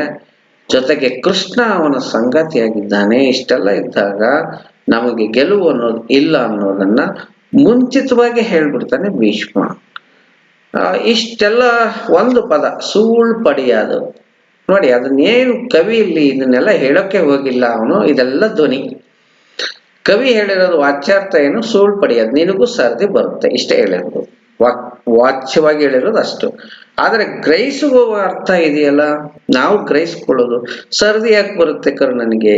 ಜೊತೆಗೆ ಕೃಷ್ಣ ಅವನ ಸಂಗತಿಯಾಗಿದ್ದಾನೆ, ಇಷ್ಟೆಲ್ಲ ಇದ್ದಾಗ ನಮಗೆ ಗೆಲುವು ಅನ್ನೋದು ಇಲ್ಲ ಅನ್ನೋದನ್ನ ಮುಂಚಿತವಾಗಿ ಹೇಳ್ಬಿಡ್ತಾನೆ ಭೀಷ್ಮ. ಇಷ್ಟೆಲ್ಲ ಒಂದು ಪದ, ಸೂಳ್ ಪಡೆಯೋದು ನೋಡಿ, ಅದನ್ನೇನು ಕವಿ ಇಲ್ಲಿ ಇದನ್ನೆಲ್ಲ ಹೇಳೋಕೆ ಹೋಗಿಲ್ಲ ಅವನು, ಇದೆಲ್ಲ ಧ್ವನಿ. ಕವಿ ಹೇಳಿರೋದು ವಾಚ್ಯಾರ್ಥ ಏನು, ಸೂಳ್ ಪಡೆಯೋದು, ನಿನಗೂ ಸರದಿ ಬರುತ್ತೆ, ಇಷ್ಟೇ ಹೇಳಿರೋದು. ವಾಕ್, ವಾಚ್ಯವಾಗಿ ಹೇಳಿರೋದು ಅಷ್ಟು. ಆದರೆ ಗ್ರಹಿಸುವ ಅರ್ಥ ಇದೆಯಲ್ಲ, ನಾವು ಗ್ರಹಿಸ್ಕೊಳ್ಳೋದು, ಸರದಿ ಯಾಕೆ ಬರುತ್ತೆ ಕರು ನನಗೆ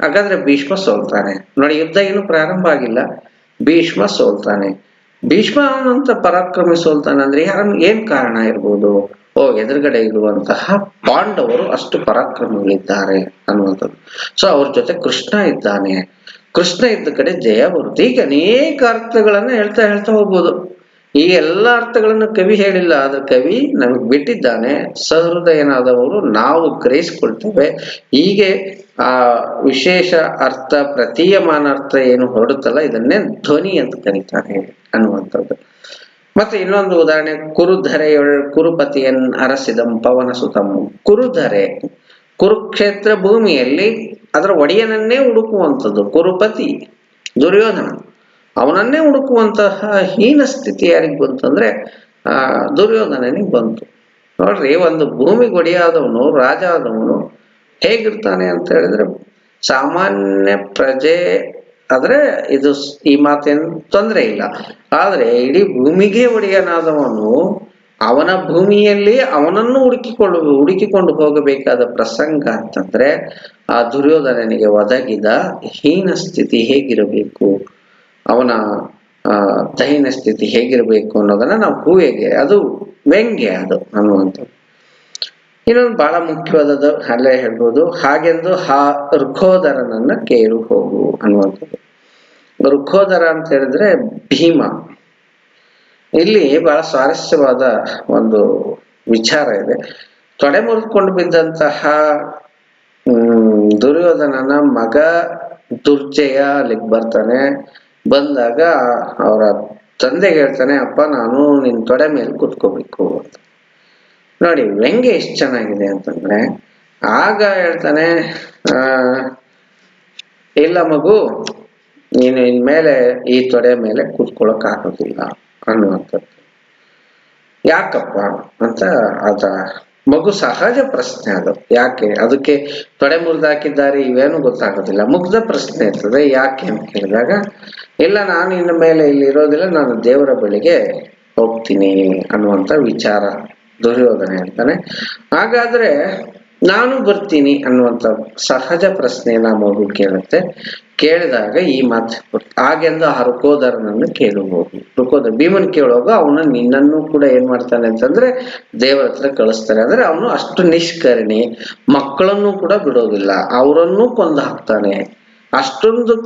ಹಾಗಾದ್ರೆ ಭೀಷ್ಮ ಸೋಲ್ತಾನೆ. ನೋಡಿ, ಯುದ್ಧ ಏನು ಪ್ರಾರಂಭ ಆಗಿಲ್ಲ. ಭೀಷ್ಮ ಸೋಲ್ತಾನೆ. ಭೀಷ್ಮ ಅವನಂತ ಪರಾಕ್ರಮಿ ಸೋಲ್ತಾನಂದ್ರೆ ಯಾರನ್ನ ಏನ್ ಕಾರಣ ಇರ್ಬೋದು? ಓ, ಎದುರುಗಡೆ ಇರುವಂತಹ ಪಾಂಡವರು ಅಷ್ಟು ಪರಾಕ್ರಮಗಳಿದ್ದಾರೆ ಅನ್ನುವಂಥದ್ದು. ಸೊ ಅವ್ರ ಜೊತೆ ಕೃಷ್ಣ ಇದ್ದಾನೆ. ಕೃಷ್ಣ ಇದ್ದ ಕಡೆ ಜಯ ಬರುತ್ತೆ. ಈಗ ಅನೇಕ ಅರ್ಥಗಳನ್ನ ಹೇಳ್ತಾ ಹೇಳ್ತಾ ಹೋಗ್ಬೋದು. ಈ ಎಲ್ಲ ಅರ್ಥಗಳನ್ನು ಕವಿ ಹೇಳಿಲ್ಲ ಆದ್ರೆ ಕವಿ ನಮಗೆ ಬಿಟ್ಟಿದ್ದಾನೆ. ಸಹೃದಯನಾದವರು ನಾವು ಗ್ರಹಿಸ್ಕೊಳ್ತೇವೆ. ಹೀಗೆ ಆ ವಿಶೇಷ ಅರ್ಥ, ಪ್ರತೀಯಮಾನ ಅರ್ಥ ಏನು ಹೊರಡುತ್ತಲ್ಲ, ಇದನ್ನೇ ಧ್ವನಿ ಅಂತ ಕರೀತಾರೆ ಅನ್ನುವಂಥದ್ದು. ಮತ್ತೆ ಇನ್ನೊಂದು ಉದಾಹರಣೆ, ಕುರುಧರೆಯೊಳ್, ಕುರುಪತಿಯನ್ ಅರಸಿದಂ ಪವನ ಸುತಂ ಕುರುಧರೆ, ಕುರುಕ್ಷೇತ್ರ ಭೂಮಿಯಲ್ಲಿ ಅದರ ಒಡೆಯನನ್ನೇ ಹುಡುಕುವಂಥದ್ದು, ಕುರುಪತಿ, ದುರ್ಯೋಧನ. ಅವನನ್ನೇ ಹುಡುಕುವಂತಹ ಹೀನ ಸ್ಥಿತಿ ಯಾರಿಗೆ ಬಂತು ಆ, ದುರ್ಯೋಧನನಿಗೆ ಬಂತು. ನೋಡ್ರಿ, ಒಂದು ಭೂಮಿ ಒಡೆಯಾದವನು ರಾಜ ಆದವನು ಹೇಗಿರ್ತಾನೆ ಅಂತ ಹೇಳಿದ್ರೆ, ಸಾಮಾನ್ಯ ಪ್ರಜೆ ಆದ್ರೆ ಇದು ಈ ಮಾತೇನು ತೊಂದರೆ ಇಲ್ಲ. ಆದ್ರೆ ಇಡೀ ಭೂಮಿಗೆ ಒಡೆಯನಾದವನು, ಅವನ ಭೂಮಿಯಲ್ಲಿ ಅವನನ್ನು ಹುಡುಕಿಕೊಳ್ಳು, ಹುಡುಕಿಕೊಂಡು ಹೋಗಬೇಕಾದ ಪ್ರಸಂಗ ಅಂತಂದ್ರೆ, ಆ ದುರ್ಯೋಧನನಿಗೆ ಒದಗಿದ ಹೀನ ಸ್ಥಿತಿ ಹೇಗಿರಬೇಕು? ಅವನ ತೈನ ಸ್ಥಿತಿ ಹೇಗಿರಬೇಕು ಅನ್ನೋದನ್ನ ನಾವು ಹೂವೆಗೆ, ಅದು ವ್ಯಂಗ್ಯ ಅದು ಅನ್ನುವಂಥದ್ದು. ಇನ್ನೊಂದು ಬಹಳ ಮುಖ್ಯವಾದದ್ದು ಅಲ್ಲೇ ಹೇಳ್ಬೋದು, ಹಾಗೆಂದು ಹಾ ಋಖೋದರನನ್ನ ಕೇಳು ಹೋಗು ಅನ್ನುವಂಥದ್ದು. ಋಖೋದರ ಅಂತ ಹೇಳಿದ್ರೆ ಭೀಮ. ಇಲ್ಲಿ ಬಹಳ ಸ್ವಾರಸ್ಯವಾದ ಒಂದು ವಿಚಾರ ಇದೆ. ತೊಡೆ ಮುರಿದುಕೊಂಡು ಬಿದ್ದಂತಹ, ಹ್ಮ್, ದುರ್ಯೋಧನನ ಮಗ ದುರ್ಜಯ ಅಲ್ಲಿಗೆ ಬರ್ತಾನೆ. ಬಂದಾಗ ಅವರ ತಂದೆಗೆ ಹೇಳ್ತಾನೆ, ಅಪ್ಪ, ನಾನು ನಿನ್ ತೊಡೆ ಮೇಲೆ ಕುತ್ಕೋಬೇಕು ಅಂತ. ನೋಡಿ, ವ್ಯಂಗ್ಯ ಎಷ್ಟು ಚೆನ್ನಾಗಿದೆ ಅಂತಂದ್ರೆ, ಆಗ ಹೇಳ್ತಾನೆ ಇಲ್ಲ ಮಗು, ನೀನು ಇನ್ಮೇಲೆ ಈ ತೊಡೆ ಮೇಲೆ ಕೂತ್ಕೊಳಕ್ ಆಗೋದಿಲ್ಲ ಅನ್ನುವಂಥದ್ದು. ಯಾಕಪ್ಪ ಅಂತ ಅದ ಮಗು ಸಹಜ ಪ್ರಶ್ನೆ ಅದು. ಯಾಕೆ? ಅದಕ್ಕೆ ತೊಡೆ ಮುರಿದಾಕಿದ್ದಾರೆ ಇವೇನು ಗೊತ್ತಾಗೋದಿಲ್ಲ. ಮುಗ್ಧ ಪ್ರಶ್ನೆ ಇರ್ತದೆ, ಯಾಕೆ ಅಂತ ಕೇಳಿದಾಗ ಇಲ್ಲ, ನಾನು ಇನ್ನ ಮೇಲೆ ಇಲ್ಲಿ ಇರೋದಿಲ್ಲ. ನಾನು ದೇವರ ಬಳಿಗೆ ಹೋಗ್ತೀನಿ ಅನ್ನುವಂಥ ವಿಚಾರ ದುರ್ಯೋಧನೆ ಅಂತಾನೆ. ಹಾಗಾದ್ರೆ ನಾನು ಬರ್ತೀನಿ ಅನ್ನುವಂಥ ಸಹಜ ಪ್ರಶ್ನೆಯನ್ನ ಮಗು ಕೇಳುತ್ತೆ. ಕೇಳಿದಾಗ ಈ ಮಾತು ಬರುತ್ತೆ. ಹಾಗೆಂದು ಆ ರುಕೋದರನನ್ನು ಕೇಳಬಹುದು ರುಕೋದರ ಭೀಮನ್ ಕೇಳುವಾಗ ಅವನು ನಿನ್ನನ್ನು ಕೂಡ ಏನ್ ಮಾಡ್ತಾನೆ ಅಂತಂದ್ರೆ ದೇವರ ಹತ್ರ ಕಳಿಸ್ತಾನೆ ಅಂದ್ರೆ ಅವನು ಅಷ್ಟು ನಿಷ್ಕರಣಿ, ಮಕ್ಕಳನ್ನು ಕೂಡ ಬಿಡೋದಿಲ್ಲ, ಅವರನ್ನು ಕೊಂದು ಹಾಕ್ತಾನೆ. ಅಷ್ಟೊಂದು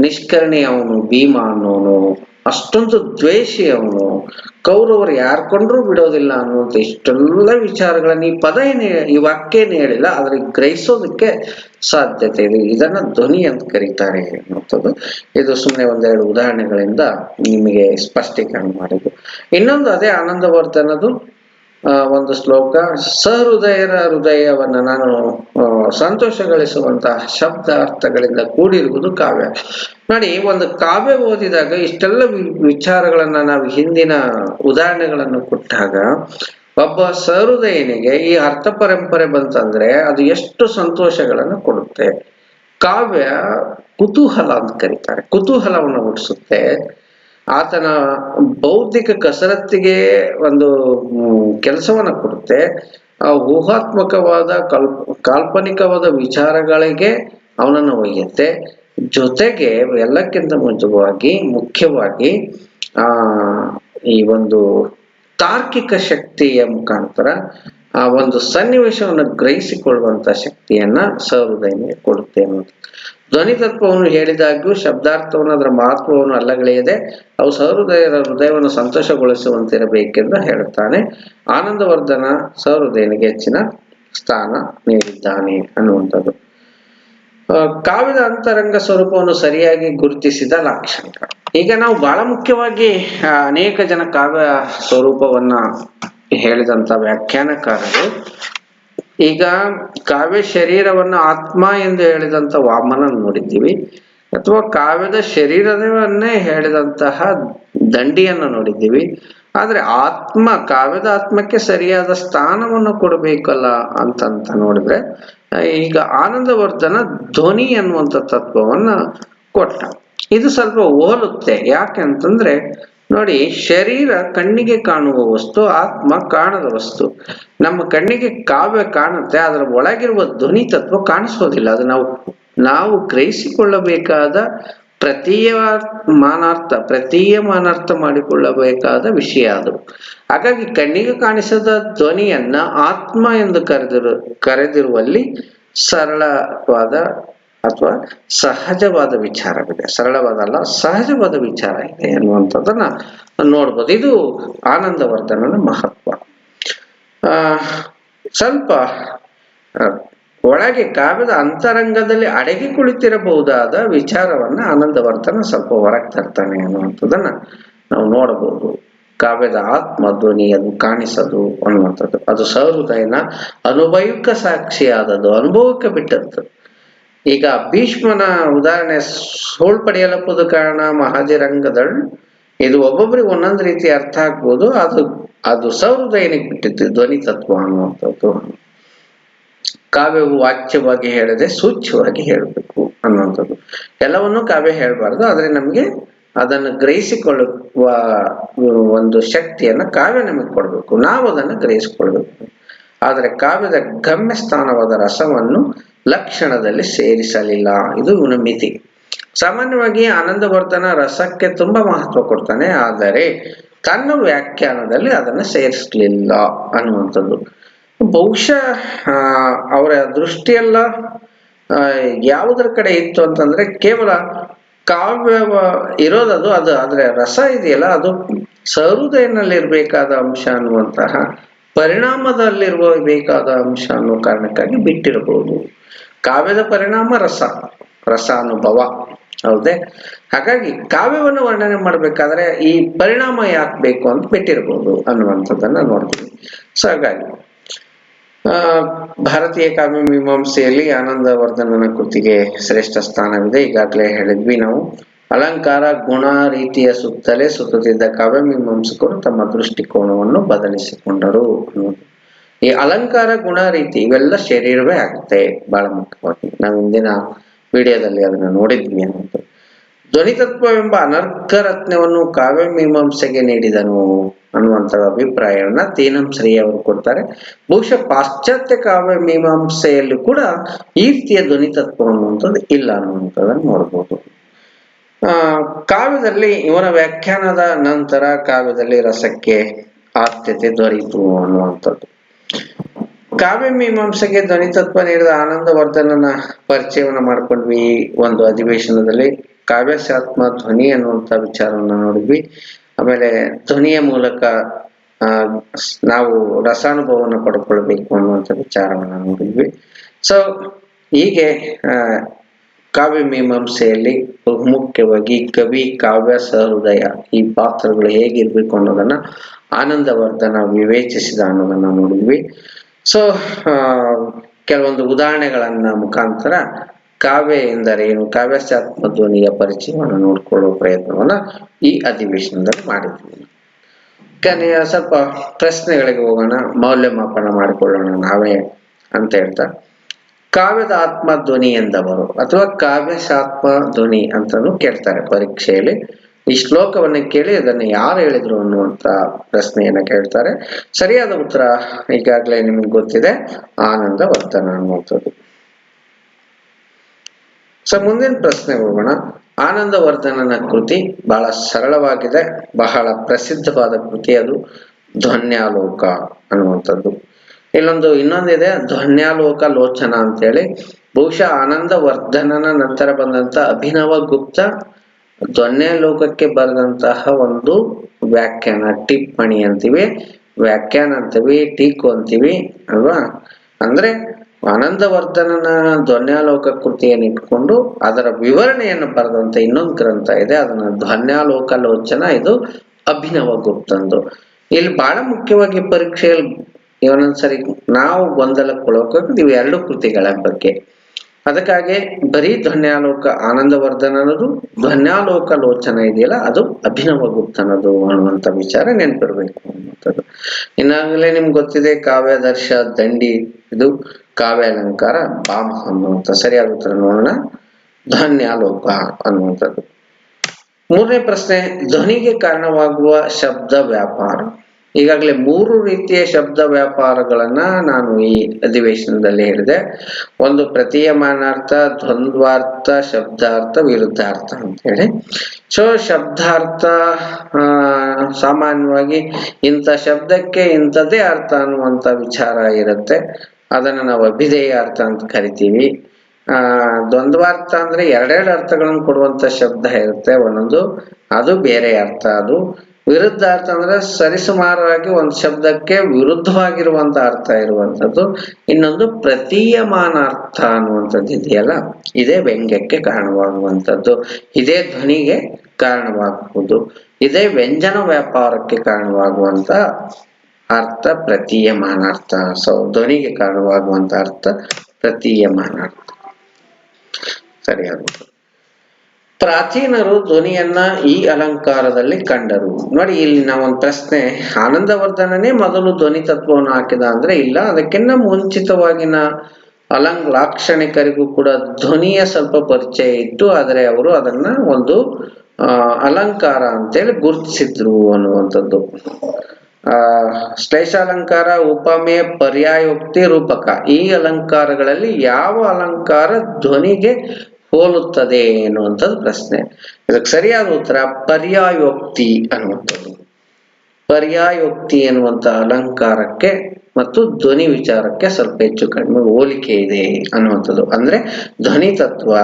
ನಿಷ್ಕರಣಿ ಅವನು, ಭೀಮ ಅನ್ನೋನು, ಅಷ್ಟೊಂದು ದ್ವೇಷಿ ಅವನು. ಕೌರವರು ಯಾರು ಕೊಂಡ್ರೂ ಬಿಡೋದಿಲ್ಲ ಅನ್ನುವಂಥ ಇಷ್ಟೆಲ್ಲ ವಿಚಾರಗಳನ್ನ ಈ ಪದ ಏನು ಈ ವಾಕ್ಯ ಏನು ಹೇಳಿಲ್ಲ, ಆದ್ರೆ ಗ್ರಹಿಸೋದಕ್ಕೆ ಸಾಧ್ಯತೆ ಇದೆ. ಇದನ್ನ ಧ್ವನಿ ಅಂತ ಕರೀತಾರೆ ಅನ್ನುವಂಥದ್ದು. ಇದು ಸುಮ್ಮನೆ ಒಂದೆರಡು ಉದಾಹರಣೆಗಳಿಂದ ನಿಮಗೆ ಸ್ಪಷ್ಟೀಕರಣ ಮಾಡಿದ್ದು. ಇನ್ನೊಂದು ಅದೇ ಆನಂದವರ್ಧನದು. ಒಂದು ಶ್ಲೋಕ, ಸಹೃದಯರ ಹೃದಯವನ್ನ ನಾನು ಸಂತೋಷಗಳಿಸುವಂತಹ ಶಬ್ದ ಅರ್ಥಗಳಿಂದ ಕೂಡಿರುವುದು ಕಾವ್ಯ. ನೋಡಿ, ಒಂದು ಕಾವ್ಯ ಓದಿದಾಗ ಇಷ್ಟೆಲ್ಲ ವಿಚಾರಗಳನ್ನ ನಾವು ಹಿಂದಿನ ಉದಾಹರಣೆಗಳನ್ನು ಕೊಟ್ಟಾಗ, ಒಬ್ಬ ಸಹೃದಯನಿಗೆ ಈ ಅರ್ಥ ಪರಂಪರೆ ಬಂತಂದ್ರೆ ಅದು ಎಷ್ಟು ಸಂತೋಷಗಳನ್ನು ಕೊಡುತ್ತೆ. ಕಾವ್ಯ ಕುತೂಹಲ ಅಂತ ಕರೀತಾರೆ. ಕುತೂಹಲವನ್ನು ಹುಟ್ಟಿಸುತ್ತೆ. ಆತನ ಬೌದ್ಧಿಕ ಕಸರತ್ತಿಗೆ ಒಂದು ಕೆಲಸವನ್ನ ಕೊಡುತ್ತೆ. ಆ ಊಹಾತ್ಮಕವಾದ ಕಲ್ ಕಾಲ್ಪನಿಕವಾದ ವಿಚಾರಗಳಿಗೆ ಅವನನ್ನು ಒಯ್ಯುತ್ತೆ. ಜೊತೆಗೆ ಎಲ್ಲಕ್ಕಿಂತ ಮುಂಚವಾಗಿ ಮುಖ್ಯವಾಗಿ, ಆ, ಈ ಒಂದು ತಾರ್ಕಿಕ ಶಕ್ತಿಯ ಮುಖಾಂತರ ಆ ಒಂದು ಸನ್ನಿವೇಶವನ್ನು ಗ್ರಹಿಸಿಕೊಳ್ಳುವಂತ ಶಕ್ತಿಯನ್ನ ಸಹೃದಯನಿಗೆ ಕೊಡುತ್ತೆ ಅನ್ನೋದು. ಧ್ವನಿ ತತ್ವವನ್ನು ಹೇಳಿದಾಗ್ಯೂ ಶಬ್ದಾರ್ಥವನ್ನು ಅದರ ಮಹತ್ವವನ್ನು ಅಲ್ಲಗಳೆಯದೆ ಅವು ಸಹೃದಯರ ಹೃದಯವನ್ನು ಸಂತೋಷಗೊಳಿಸುವಂತಿರಬೇಕೆಂದು ಹೇಳುತ್ತಾನೆ. ಆನಂದವರ್ಧನ ಸಹೃದಯನಿಗೆ ಹೆಚ್ಚಿನ ಸ್ಥಾನ ನೀಡಿದ್ದಾನೆ ಅನ್ನುವಂಥದ್ದು. ಕಾವ್ಯದ ಅಂತರಂಗ ಸ್ವರೂಪವನ್ನು ಸರಿಯಾಗಿ ಗುರುತಿಸಿದ ಲಾಕ್ಷಣಿಕ ಈಗ ನಾವು ಬಹಳ ಮುಖ್ಯವಾಗಿ ಅನೇಕ ಜನ ಕಾವ್ಯ ಸ್ವರೂಪವನ್ನ ಹೇಳಿದಂತ ವ್ಯಾಖ್ಯಾನಕಾರರು ಈಗ ಕಾವ್ಯ ಶರೀರವನ್ನು ಆತ್ಮ ಎಂದು ಹೇಳಿದಂತ ವಾಮನ ನೋಡಿದ್ದೀವಿ, ಅಥವಾ ಕಾವ್ಯದ ಶರೀರವನ್ನೇ ಹೇಳಿದಂತಹ ದಂಡಿಯನ್ನು ನೋಡಿದ್ದೀವಿ. ಆದ್ರೆ ಆತ್ಮ, ಕಾವ್ಯದ ಆತ್ಮಕ್ಕೆ ಸರಿಯಾದ ಸ್ಥಾನವನ್ನು ಕೊಡಬೇಕಲ್ಲ ಅಂತಂತ ನೋಡಿದ್ರೆ, ಈಗ ಆನಂದವರ್ಧನ ಧ್ವನಿ ಅನ್ನುವಂಥ ತತ್ವವನ್ನ ಕೊಟ್ಟ. ಇದು ಸ್ವಲ್ಪ ಹೋಲುತ್ತೆ. ಯಾಕೆಂತಂದ್ರೆ ನೋಡಿ, ಶರೀರ ಕಣ್ಣಿಗೆ ಕಾಣುವ ವಸ್ತು, ಆತ್ಮ ಕಾಣದ ವಸ್ತು. ನಮ್ಮ ಕಣ್ಣಿಗೆ ಕಾವ್ಯ ಕಾಣುತ್ತೆ ಅದರ ಒಳಗಿರುವ ಧ್ವನಿ ತತ್ವ ಕಾಣಿಸೋದಿಲ್ಲ. ಅದು ನಾವು ನಾವು ಗ್ರಹಿಸಿಕೊಳ್ಳಬೇಕಾದ ಪ್ರತೀಯ ಮಾನಾರ್ಥ ಪ್ರತೀಯ ಮಾನಾರ್ಥ ಮಾಡಿಕೊಳ್ಳಬೇಕಾದ ವಿಷಯ ಅದು. ಹಾಗಾಗಿ ಕಣ್ಣಿಗೆ ಕಾಣಿಸದ ಧ್ವನಿಯನ್ನ ಆತ್ಮ ಎಂದು ಕರೆದಿರು, ಕರೆದಿರುವಲ್ಲಿ ಸರಳವಾದ ಅಥವಾ ಸಹಜವಾದ ವಿಚಾರವಿದೆ. ಸರಳವಾದಲ್ಲ, ಸಹಜವಾದ ವಿಚಾರ ಇದೆ ಅನ್ನುವಂಥದ್ದನ್ನ ನೋಡ್ಬೋದು. ಇದು ಆನಂದವರ್ಧನನ ಮಹತ್ವ. ಸ್ವಲ್ಪ ಒಳಗೆ ಕಾವ್ಯದ ಅಂತರಂಗದಲ್ಲಿ ಅಡಗಿ ಕುಳಿತಿರಬಹುದಾದ ವಿಚಾರವನ್ನ ಆನಂದವರ್ಧನ ಸ್ವಲ್ಪ ಹೊರಗೆ ತರ್ತಾನೆ ಅನ್ನುವಂಥದ್ದನ್ನ ನಾವು ನೋಡಬಹುದು ಕಾವ್ಯದ ಆತ್ಮ ಧ್ವನಿ ಅದು ಕಾಣಿಸದು ಅನ್ನುವಂಥದ್ದು. ಅದು ಸಹೃದಯನ ಅನುಭವಕ್ಕೆ ಸಾಕ್ಷಿಯಾದದ್ದು, ಅನುಭವಕ್ಕೆ ಬಿಟ್ಟದ್ದು. ಈಗ ಭೀಷ್ಮನ ಉದಾಹರಣೆ ಸೋಲ್ ಪಡೆಯಲಪ್ಪದ ಕಾರಣ ಮಹಾಜಿರಂಗದಳ್ ಇದು ಒಬ್ಬೊಬ್ಬರಿಗೆ ಒಂದೊಂದು ರೀತಿ ಅರ್ಥ ಆಗ್ಬೋದು. ಅದು ಅದು ಸಹೃದಯನಿಗೆ ಬಿಟ್ಟಿತ್ತು ಧ್ವನಿ ತತ್ವ ಅನ್ನುವಂಥದ್ದು. ಕಾವ್ಯವು ವಾಚ್ಯವಾಗಿ ಹೇಳದೆ ಸೂಚ್ಯವಾಗಿ ಹೇಳಬೇಕು ಅನ್ನುವಂಥದ್ದು. ಎಲ್ಲವನ್ನೂ ಕಾವ್ಯ ಹೇಳಬಾರ್ದು, ಆದ್ರೆ ನಮಗೆ ಅದನ್ನು ಗ್ರಹಿಸಿಕೊಳ್ಳುವ ಒಂದು ಶಕ್ತಿಯನ್ನ ಕಾವ್ಯ ನಮಗೆ ಕೊಡಬೇಕು. ನಾವು ಅದನ್ನು ಗ್ರಹಿಸಿಕೊಳ್ಬೇಕು ಆದರೆ ಕಾವ್ಯದ ಗಮ್ಯ ಸ್ಥಾನವಾದ ರಸವನ್ನು ಲಕ್ಷಣದಲ್ಲಿ ಸೇರಿಸಲಿಲ್ಲ. ಇದು ಇವನ ಮಿತಿ. ಸಾಮಾನ್ಯವಾಗಿ ಆನಂದವರ್ಧನ ರಸಕ್ಕೆ ತುಂಬಾ ಮಹತ್ವ ಕೊಡ್ತಾನೆ, ಆದರೆ ತನ್ನ ವ್ಯಾಖ್ಯಾನದಲ್ಲಿ ಅದನ್ನು ಸೇರಿಸಲಿಲ್ಲ ಅನ್ನುವಂಥದ್ದು. ಬಹುಶಃ ಅವರ ದೃಷ್ಟಿಯೆಲ್ಲ ಯಾವುದರ ಕಡೆ ಇತ್ತು ಅಂತಂದ್ರೆ ಕೇವಲ ಕಾವ್ಯ ಇರೋದದು ಅದು, ಆದ್ರೆ ರಸ ಇದೆಯಲ್ಲ, ಅದು ಸಹೃದಯನಲ್ಲಿರ್ಬೇಕಾದ ಅಂಶ ಅನ್ನುವಂತಹ ಪರಿಣಾಮದಲ್ಲಿರುವ ಬೇಕಾದ ಅಂಶ ಅನ್ನೋ ಕಾರಣಕ್ಕಾಗಿ ಬಿಟ್ಟಿರಬಹುದು. ಕಾವ್ಯದ ಪರಿಣಾಮ ರಸ ರಸ ಅನುಭವ ಹೌದೇ? ಹಾಗಾಗಿ ಕಾವ್ಯವನ್ನು ವರ್ಣನೆ ಮಾಡ್ಬೇಕಾದ್ರೆ ಈ ಪರಿಣಾಮ ಯಾಕೆ ಬೇಕು ಅಂತ ಬಿಟ್ಟಿರಬಹುದು ಅನ್ನುವಂಥದ್ದನ್ನ ನೋಡ್ತೀವಿ. ಸೊ ಹಾಗಾಗಿ ಭಾರತೀಯ ಕಾವ್ಯ ಮೀಮಾಂಸೆಯಲ್ಲಿ ಆನಂದವರ್ಧನನ ಕೃತಿಗೆ ಶ್ರೇಷ್ಠ ಸ್ಥಾನವಿದೆ. ಈಗಾಗಲೇ ಹೇಳಿದ್ವಿ ನಾವು. ಅಲಂಕಾರ, ಗುಣ, ರೀತಿಯ ಸುತ್ತಲೇ ಸುತ್ತುತ್ತಿದ್ದ ಕಾವ್ಯಮೀಮಾಂಸಕರು ತಮ್ಮ ದೃಷ್ಟಿಕೋನವನ್ನು ಬದಲಿಸಿಕೊಂಡರು. ಈ ಅಲಂಕಾರ, ಗುಣ, ರೀತಿ ಇವೆಲ್ಲ ಶರೀರವೇ ಆಗುತ್ತೆ, ಬಹಳ ಮುಖ್ಯವಾಗಿ. ನಾವು ಇಂದಿನ ವಿಡಿಯೋದಲ್ಲಿ ಅದನ್ನ ನೋಡಿದ್ವಿ ಅನ್ನೋದು. ಧ್ವನಿತತ್ವವೆಂಬ ಅನರ್ಘ ರತ್ನವನ್ನು ಕಾವ್ಯಮೀಮಾಂಸೆಗೆ ನೀಡಿದನು ಅನ್ನುವಂಥ ಅಭಿಪ್ರಾಯವನ್ನ ತೀನಂ ಶ್ರೀ ಅವರು ಕೊಡ್ತಾರೆ. ಬಹುಶಃ ಪಾಶ್ಚಾತ್ಯ ಕಾವ್ಯ ಮೀಮಾಂಸೆಯಲ್ಲೂ ಕೂಡ ಈ ರೀತಿಯ ಧ್ವನಿತತ್ವ ಅನ್ನುವಂಥದ್ದು ಇಲ್ಲ ಅನ್ನುವಂಥದ್ದನ್ನು ನೋಡ್ಬೋದು. ಕಾವ್ಯದಲ್ಲಿ ಇವನ ವ್ಯಾಖ್ಯಾನದ ನಂತರ ಕಾವ್ಯದಲ್ಲಿ ರಸಕ್ಕೆ ಆದ್ಯತೆ ದೊರೆಯಿತು ಅನ್ನುವಂಥದ್ದು. ಕಾವ್ಯ ಮೀಮಾಂಸೆಗೆ ಧ್ವನಿತತ್ವ ನೀಡಿದ ಆನಂದವರ್ಧನನ ಪರಿಚಯವನ್ನ ಮಾಡ್ಕೊಂಡ್ವಿ. ಒಂದು ಅಧಿವೇಶನದಲ್ಲಿ ಕಾವ್ಯಶಾತ್ಮ ಧ್ವನಿ ಅನ್ನುವಂಥ ವಿಚಾರವನ್ನ ನೋಡಿದ್ವಿ. ಆಮೇಲೆ ಧ್ವನಿಯ ಮೂಲಕ ನಾವು ರಸಾನುಭವವನ್ನು ಪಡ್ಕೊಳ್ಬೇಕು ಅನ್ನುವಂಥ ವಿಚಾರವನ್ನ ನೋಡಿದ್ವಿ. ಸೊ ಹೀಗೆ ಆ ಕಾವ್ಯ ಮೀಮಾಂಸೆಯಲ್ಲಿ ಬಹುಮುಖ್ಯವಾಗಿ ಕವಿ, ಕಾವ್ಯ, ಸಹೃದಯ ಈ ಪಾತ್ರಗಳು ಹೇಗಿರ್ಬೇಕು ಅನ್ನೋದನ್ನ ಆನಂದವರ್ಧನ ವಿವೇಚಿಸಿದ ಅನ್ನೋದನ್ನ ನೋಡಿದ್ವಿ. ಸೊ ಕೆಲವೊಂದು ಉದಾಹರಣೆಗಳನ್ನ ಮುಖಾಂತರ ಕಾವ್ಯ ಎಂದರೇನು ಕಾವ್ಯಶಾತ್ಮ ಧ್ವನಿಯ ಪರಿಚಯವನ್ನು ನೋಡ್ಕೊಳ್ಳುವ ಪ್ರಯತ್ನವನ್ನ ಈ ಅಧಿವೇಶನದಲ್ಲಿ ಮಾಡಿದ್ವಿ. ಕನೆಯ, ಸ್ವಲ್ಪ ಪ್ರಶ್ನೆಗಳಿಗೆ ಹೋಗೋಣ, ಮೌಲ್ಯಮಾಪನ ಮಾಡಿಕೊಳ್ಳೋಣ ನಾವೇ ಅಂತ ಹೇಳ್ತಾ ಕಾವ್ಯದ ಆತ್ಮ ಧ್ವನಿ ಎಂದವರು ಅಥವಾ ಕಾವ್ಯಶಾತ್ಮ ಧ್ವನಿ ಅಂತಾನು ಕೇಳ್ತಾರೆ ಪರೀಕ್ಷೆಯಲ್ಲಿ. ಈ ಶ್ಲೋಕವನ್ನ ಕೇಳಿ ಅದನ್ನು ಯಾರು ಹೇಳಿದ್ರು ಅನ್ನುವಂತ ಪ್ರಶ್ನೆಯನ್ನ ಕೇಳ್ತಾರೆ. ಸರಿಯಾದ ಉತ್ತರ ಈಗಾಗಲೇ ನಿಮಗೆ ಗೊತ್ತಿದೆ. ಆನಂದ ವರ್ತನ ಅನ್ನುವಂಥದ್ದು. ಸೊ, ಮುಂದಿನ ಪ್ರಶ್ನೆ ಹೋಗೋಣ. ಆನಂದವರ್ಧನನ ಕೃತಿ ಬಹಳ ಸರಳವಾಗಿದೆ. ಬಹಳ ಪ್ರಸಿದ್ಧವಾದ ಕೃತಿ ಅದು ಧ್ವನ್ಯಾಲೋಕ ಅನ್ನುವಂಥದ್ದು. ಇಲ್ಲೊಂದು ಇನ್ನೊಂದಿದೆ ಧ್ವನ್ಯಾಲೋಕ ಲೋಚನ ಅಂತೇಳಿ. ಬಹುಶಃ ಆನಂದವರ್ಧನನ ನಂತರ ಬಂದಂತ ಅಭಿನವ ಗುಪ್ತ ಧ್ವನ್ಯಾಲೋಕಕ್ಕೆ ಬರೆದಂತಹ ಒಂದು ವ್ಯಾಖ್ಯಾನ, ಟಿಪ್ಪಣಿ ಅಂತೀವಿ. ವ್ಯಾಖ್ಯಾನ ಅಂತೀವಿ, ಟೀಕು ಅಂತೀವಿ, ಅಲ್ವಾ? ಅಂದ್ರೆ ಆನಂದವರ್ಧನನ ಧ್ವನ್ಯಾಲೋಕ ಕೃತಿಯನ್ನು ಇಟ್ಕೊಂಡು ಅದರ ವಿವರಣೆಯನ್ನು ಬರೆದಂತ ಇನ್ನೊಂದು ಗ್ರಂಥ ಇದೆ, ಅದನ್ನ ಧ್ವನ್ಯಾಲೋಕ ಲೋಚನ, ಇದು ಅಭಿನವ ಗುಪ್ತಂದು. ಇಲ್ಲಿ ಬಹಳ ಮುಖ್ಯವಾಗಿ ಪರೀಕ್ಷೆಯಲ್ಲಿ ಒಂದೊಂದ್ಸರಿ ನಾವು ಗೊಂದಲಕ್ಕೊಳಕೋದು ಇವು ಎರಡು ಕೃತಿಗಳ ಬಗ್ಗೆ. ಅದಕ್ಕಾಗಿ ಬರೀ ಧ್ವನ್ಯಾಲೋಕ ಆನಂದವರ್ಧನನದು, ಧ್ವನ್ಯಾಲೋಕ ಲೋಚನ ಇದೆಯಲ್ಲ, ಅದು ಅಭಿನವ ಗುಪ್ತನದು ಅನ್ನುವಂಥ ವಿಚಾರ ನೆನಪಿರ್ಬೇಕು ಅನ್ನುವಂಥದ್ದು. ಇನ್ನಾಗಲೇ ನಿಮ್ಗೆ ಗೊತ್ತಿದೆ ಕಾವ್ಯದರ್ಶ ದಂಡಿ, ಇದು ಕಾವ್ಯ ಅಲಂಕಾರ ಬಾಮ ಅನ್ನುವಂಥ, ಸರಿಯಾದ ಉತ್ತರ ನೋಡೋಣ. ಧ್ವನ್ಯಾಲೋಕ ಅನ್ನುವಂಥದ್ದು. ಮೂರನೇ ಪ್ರಶ್ನೆ, ಧ್ವನಿಗೆ ಕಾರಣವಾಗುವ ಶಬ್ದ ವ್ಯಾಪಾರ. ಈಗಾಗಲೇ ಮೂರು ರೀತಿಯ ಶಬ್ದ ವ್ಯಾಪಾರಗಳನ್ನ ನಾನು ಈ ಅಧಿವೇಶನದಲ್ಲಿ ಹೇಳಿದೆ. ಒಂದು ಪ್ರತೀಯಮಾನಾರ್ಥ, ದ್ವಂದ್ವಾರ್ಥ, ಶಬ್ದಾರ್ಥ, ವಿರುದ್ಧಾರ್ಥ ಅಂತ ಹೇಳಿ. ಸೊ ಶಬ್ದಾರ್ಥ ಸಾಮಾನ್ಯವಾಗಿ ಇಂಥ ಶಬ್ದಕ್ಕೆ ಇಂಥದ್ದೇ ಅರ್ಥ ಅನ್ನುವಂಥ ವಿಚಾರ ಇರುತ್ತೆ. ಅದನ್ನು ನಾವು ಅಭಿಧೇಯ ಅರ್ಥ ಅಂತ ಕರಿತೀವಿ. ಆ, ದ್ವಂದ್ವಾರ್ಥ ಅಂದ್ರೆ ಎರಡೆರಡು ಅರ್ಥಗಳನ್ನು ಕೊಡುವಂತ ಶಬ್ದ ಇರುತ್ತೆ. ಒಂದೊಂದು, ಅದು ಬೇರೆ ಅರ್ಥ, ಅದು ವಿರುದ್ಧಾರ್ಥ ಅಂದ್ರೆ ಸರಿಸುಮಾರಾಗಿ ಒಂದು ಶಬ್ದಕ್ಕೆ ವಿರುದ್ಧವಾಗಿರುವಂತ ಅರ್ಥ ಇರುವಂತದ್ದು ಇನ್ನೊಂದು ಪ್ರತೀಯಮಾನ ಅರ್ಥ ಅನ್ನುವಂಥದ್ದು ಇದೆಯಲ್ಲ? ಇದೇ ವ್ಯಂಗ್ಯಕ್ಕೆ ಕಾರಣವಾಗುವಂಥದ್ದು. ಇದೇ ಧ್ವನಿಗೆ ಕಾರಣವಾಗುವುದು. ಇದೇ ವ್ಯಂಜನ ವ್ಯಾಪಾರಕ್ಕೆ ಕಾರಣವಾಗುವಂತ ಅರ್ಥ ಪ್ರತೀಯಮಾನ ಅರ್ಥ. ಸೊ ಧ್ವನಿಗೆ ಕಾರಣವಾಗುವಂತ ಅರ್ಥ ಪ್ರತೀಯಮಾನ ಅರ್ಥ. ಸರಿಯಾದ ಪ್ರಾಚೀನರು ಧ್ವನಿಯನ್ನ ಈ ಅಲಂಕಾರದಲ್ಲಿ ಕಂಡರು. ನೋಡಿ, ಇಲ್ಲಿ ನಾವೊಂದು ಪ್ರಶ್ನೆ. ಆನಂದವರ್ಧನನೇ ಮೊದಲು ಧ್ವನಿ ತತ್ವವನ್ನು ಹಾಕಿದ ಅಂದ್ರೆ ಇಲ್ಲ? ಅದಕ್ಕಿನ್ನ ಮುಂಚಿತವಾಗಿನ ಅಲಂ ಲಾಕ್ಷಣಿಕರಿಗೂ ಕೂಡ ಧ್ವನಿಯ ಸ್ವಲ್ಪ ಪರಿಚಯ ಇತ್ತು. ಆದರೆ ಅವರು ಅದನ್ನ ಒಂದು ಅಲಂಕಾರ ಅಂತೇಳಿ ಗುರುತಿಸಿದ್ರು ಅನ್ನುವಂಥದ್ದು. ಆ, ಶ್ಲೇಷಾಲಂಕಾರ ಉಪಮೇಯ ಪರ್ಯಾಯೋಕ್ತಿ, ರೂಪಕ. ಈ ಅಲಂಕಾರಗಳಲ್ಲಿ ಯಾವ ಅಲಂಕಾರ ಧ್ವನಿಗೆ ಹೋಲುತ್ತದೆ ಎನ್ನುವಂಥದ್ದು ಪ್ರಶ್ನೆ. ಇದಕ್ಕೆ ಸರಿಯಾದ ಉತ್ತರ ಪರ್ಯಾಯೋಕ್ತಿ ಅನ್ನುವಂಥದ್ದು. ಪರ್ಯಾಯೋಕ್ತಿ ಎನ್ನುವಂಥ ಅಲಂಕಾರಕ್ಕೆ ಮತ್ತು ಧ್ವನಿ ವಿಚಾರಕ್ಕೆ ಸ್ವಲ್ಪ ಹೆಚ್ಚು ಕಡಿಮೆ ಹೋಲಿಕೆ ಇದೆ ಅನ್ನುವಂಥದ್ದು. ಅಂದ್ರೆ ಧ್ವನಿ ತತ್ವ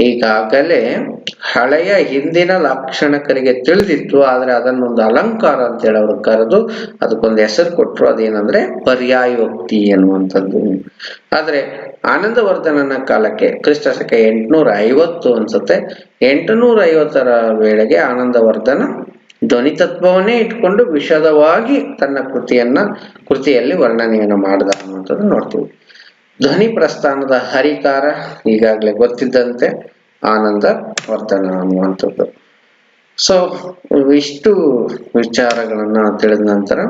ಈಗಾಗಲೇ ಹಳೆಯ ಹಿಂದಿನ ಲಾಕ್ಷಣಿಕರಿಗೆ ತಿಳಿದಿತ್ತು, ಆದ್ರೆ ಅದನ್ನೊಂದು ಅಲಂಕಾರ ಅಂತೇಳಿ ಅವರು ಕರೆದು ಅದಕ್ಕೊಂದು ಹೆಸರು ಕೊಟ್ಟರು ಅದೇನಂದ್ರೆ ಪರ್ಯಾಯೋಕ್ತಿ ಎನ್ನುವಂಥದ್ದು. ಆದ್ರೆ ಆನಂದವರ್ಧನನ ಕಾಲಕ್ಕೆ ಕ್ರಿಸ್ತ ಶಕ ಎಂಟುನೂರ ಐವತ್ತು ಅನ್ಸುತ್ತೆ. ಎಂಟುನೂರ ಐವತ್ತರ ವೇಳೆಗೆ ಆನಂದವರ್ಧನ ಧ್ವನಿತತ್ವವನ್ನೇ ಇಟ್ಕೊಂಡು ವಿಷದವಾಗಿ ತನ್ನ ಕೃತಿಯನ್ನ, ಕೃತಿಯಲ್ಲಿ ವರ್ಣನೆಯನ್ನು ಮಾಡಿದ ಅನ್ನುವಂಥದ್ದು ನೋಡ್ತೀವಿ. ಧ್ವನಿ ಪ್ರಸ್ಥಾನದ ಹರಿಕಾರ ಈಗಾಗಲೇ ಗೊತ್ತಿದ್ದಂತೆ ಆನಂದ ವರ್ಧನ ಅನ್ನುವಂಥದ್ದು. ಸೊ ಇಷ್ಟು ವಿಚಾರಗಳನ್ನ ತಿಳಿದ ನಂತರ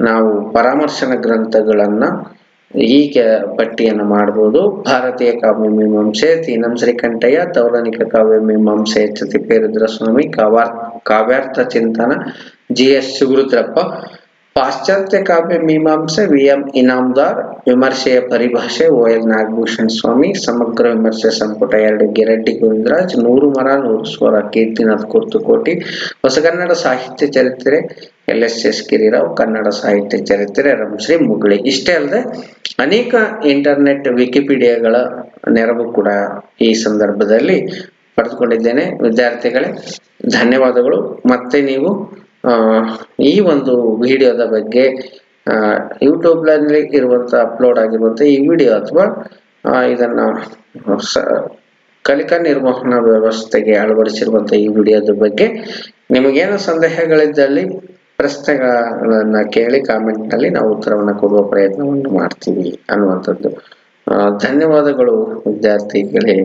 ನಾವು ಪರಾಮರ್ಶನ ಗ್ರಂಥಗಳನ್ನ ಹೀಗೆ ಪಟ್ಟಿಯನ್ನು ಮಾಡಬಹುದು ಭಾರತೀಯ ಕಾವ್ಯ ಮೀಮಾಂಸೆ, ತೀನಂ ಶ್ರೀಕಂಠಯ್ಯ ತೌಲನಿಕ ಕಾವ್ಯ ಮೀಮಾಂಸೆ ಎಚ್ ತಿಪ್ಪೇರುದ್ರ ಸ್ವಾಮಿ ಕಾವ್ಯಾರ್ ಕಾವ್ಯಾರ್ಥ ಚಿಂತನ, ಜಿ ಎಸ್ ಸುಗೃದ್ರಪ್ಪ ಪಾಶ್ಚಾತ್ಯ ಕಾವ್ಯ ಮೀಮಾಂಸೆ ವಿ ಎಂ ಇನಾಮದಾರ್ ವಿಮರ್ಶೆಯ ಪರಿಭಾಷೆ ಓ ಎಲ್ ನಾಗಭೂಷಣ್ ಸ್ವಾಮಿ, ಸಮಗ್ರ ವಿಮರ್ಶೆ ಸಂಪುಟ ಎರಡು ಗಿರಡ್ಡಿ ಗೋವಿಂದರಾಜ್ ನೂರು ಮರ, ನೂರು ಸ್ವರ, ಕೀರ್ತಿನಾಥ್ ಕುರ್ತುಕೋಟಿ, ಹೊಸಗನ್ನಡ ಸಾಹಿತ್ಯ ಚರಿತ್ರೆ, L S S Girirao Kannada ಸಾಹಿತ್ಯ ಚರಿತ್ರೆ, ರಂಶ್ರೀ ಮುಗಳಿ. ಇಷ್ಟೇ ಅಲ್ಲದೆ, ಅನೇಕ ಇಂಟರ್ನೆಟ್ ವಿಕಿಪೀಡಿಯಾಗಳ ನೆರವು ಕೂಡ ಈ ಸಂದರ್ಭದಲ್ಲಿ ಪಡೆದುಕೊಂಡಿದ್ದೇನೆ. ವಿದ್ಯಾರ್ಥಿಗಳೇ, ಧನ್ಯವಾದಗಳು. ಮತ್ತೆ ನೀವು ಈ ಒಂದು ವಿಡಿಯೋದ ಬಗ್ಗೆ ಯೂಟ್ಯೂಬ್ನಲ್ಲಿ ಇರುವಂತ ಅಪ್ಲೋಡ್ ಆಗಿರುವಂತ ಈ ವಿಡಿಯೋ ಅಥವಾ ಇದನ್ನ ಕಲಿಕಾ ನಿರ್ವಹಣಾ ವ್ಯವಸ್ಥೆಗೆ ಅಳವಡಿಸಿರುವಂತ ಈ ವಿಡಿಯೋದ ಬಗ್ಗೆ ನಿಮಗೇನು ಸಂದೇಹಗಳಿದ್ದಲ್ಲಿ ಪ್ರಶ್ನೆಗಳನ್ನ ಕೇಳಿ ಕಾಮೆಂಟ್ನಲ್ಲಿ ನಾವು ಉತ್ತರವನ್ನು ಕೊಡುವ ಪ್ರಯತ್ನವನ್ನು ಮಾಡ್ತೀವಿ ಅನ್ನುವಂಥದ್ದು. ಧನ್ಯವಾದಗಳು ವಿದ್ಯಾರ್ಥಿಗಳೇ.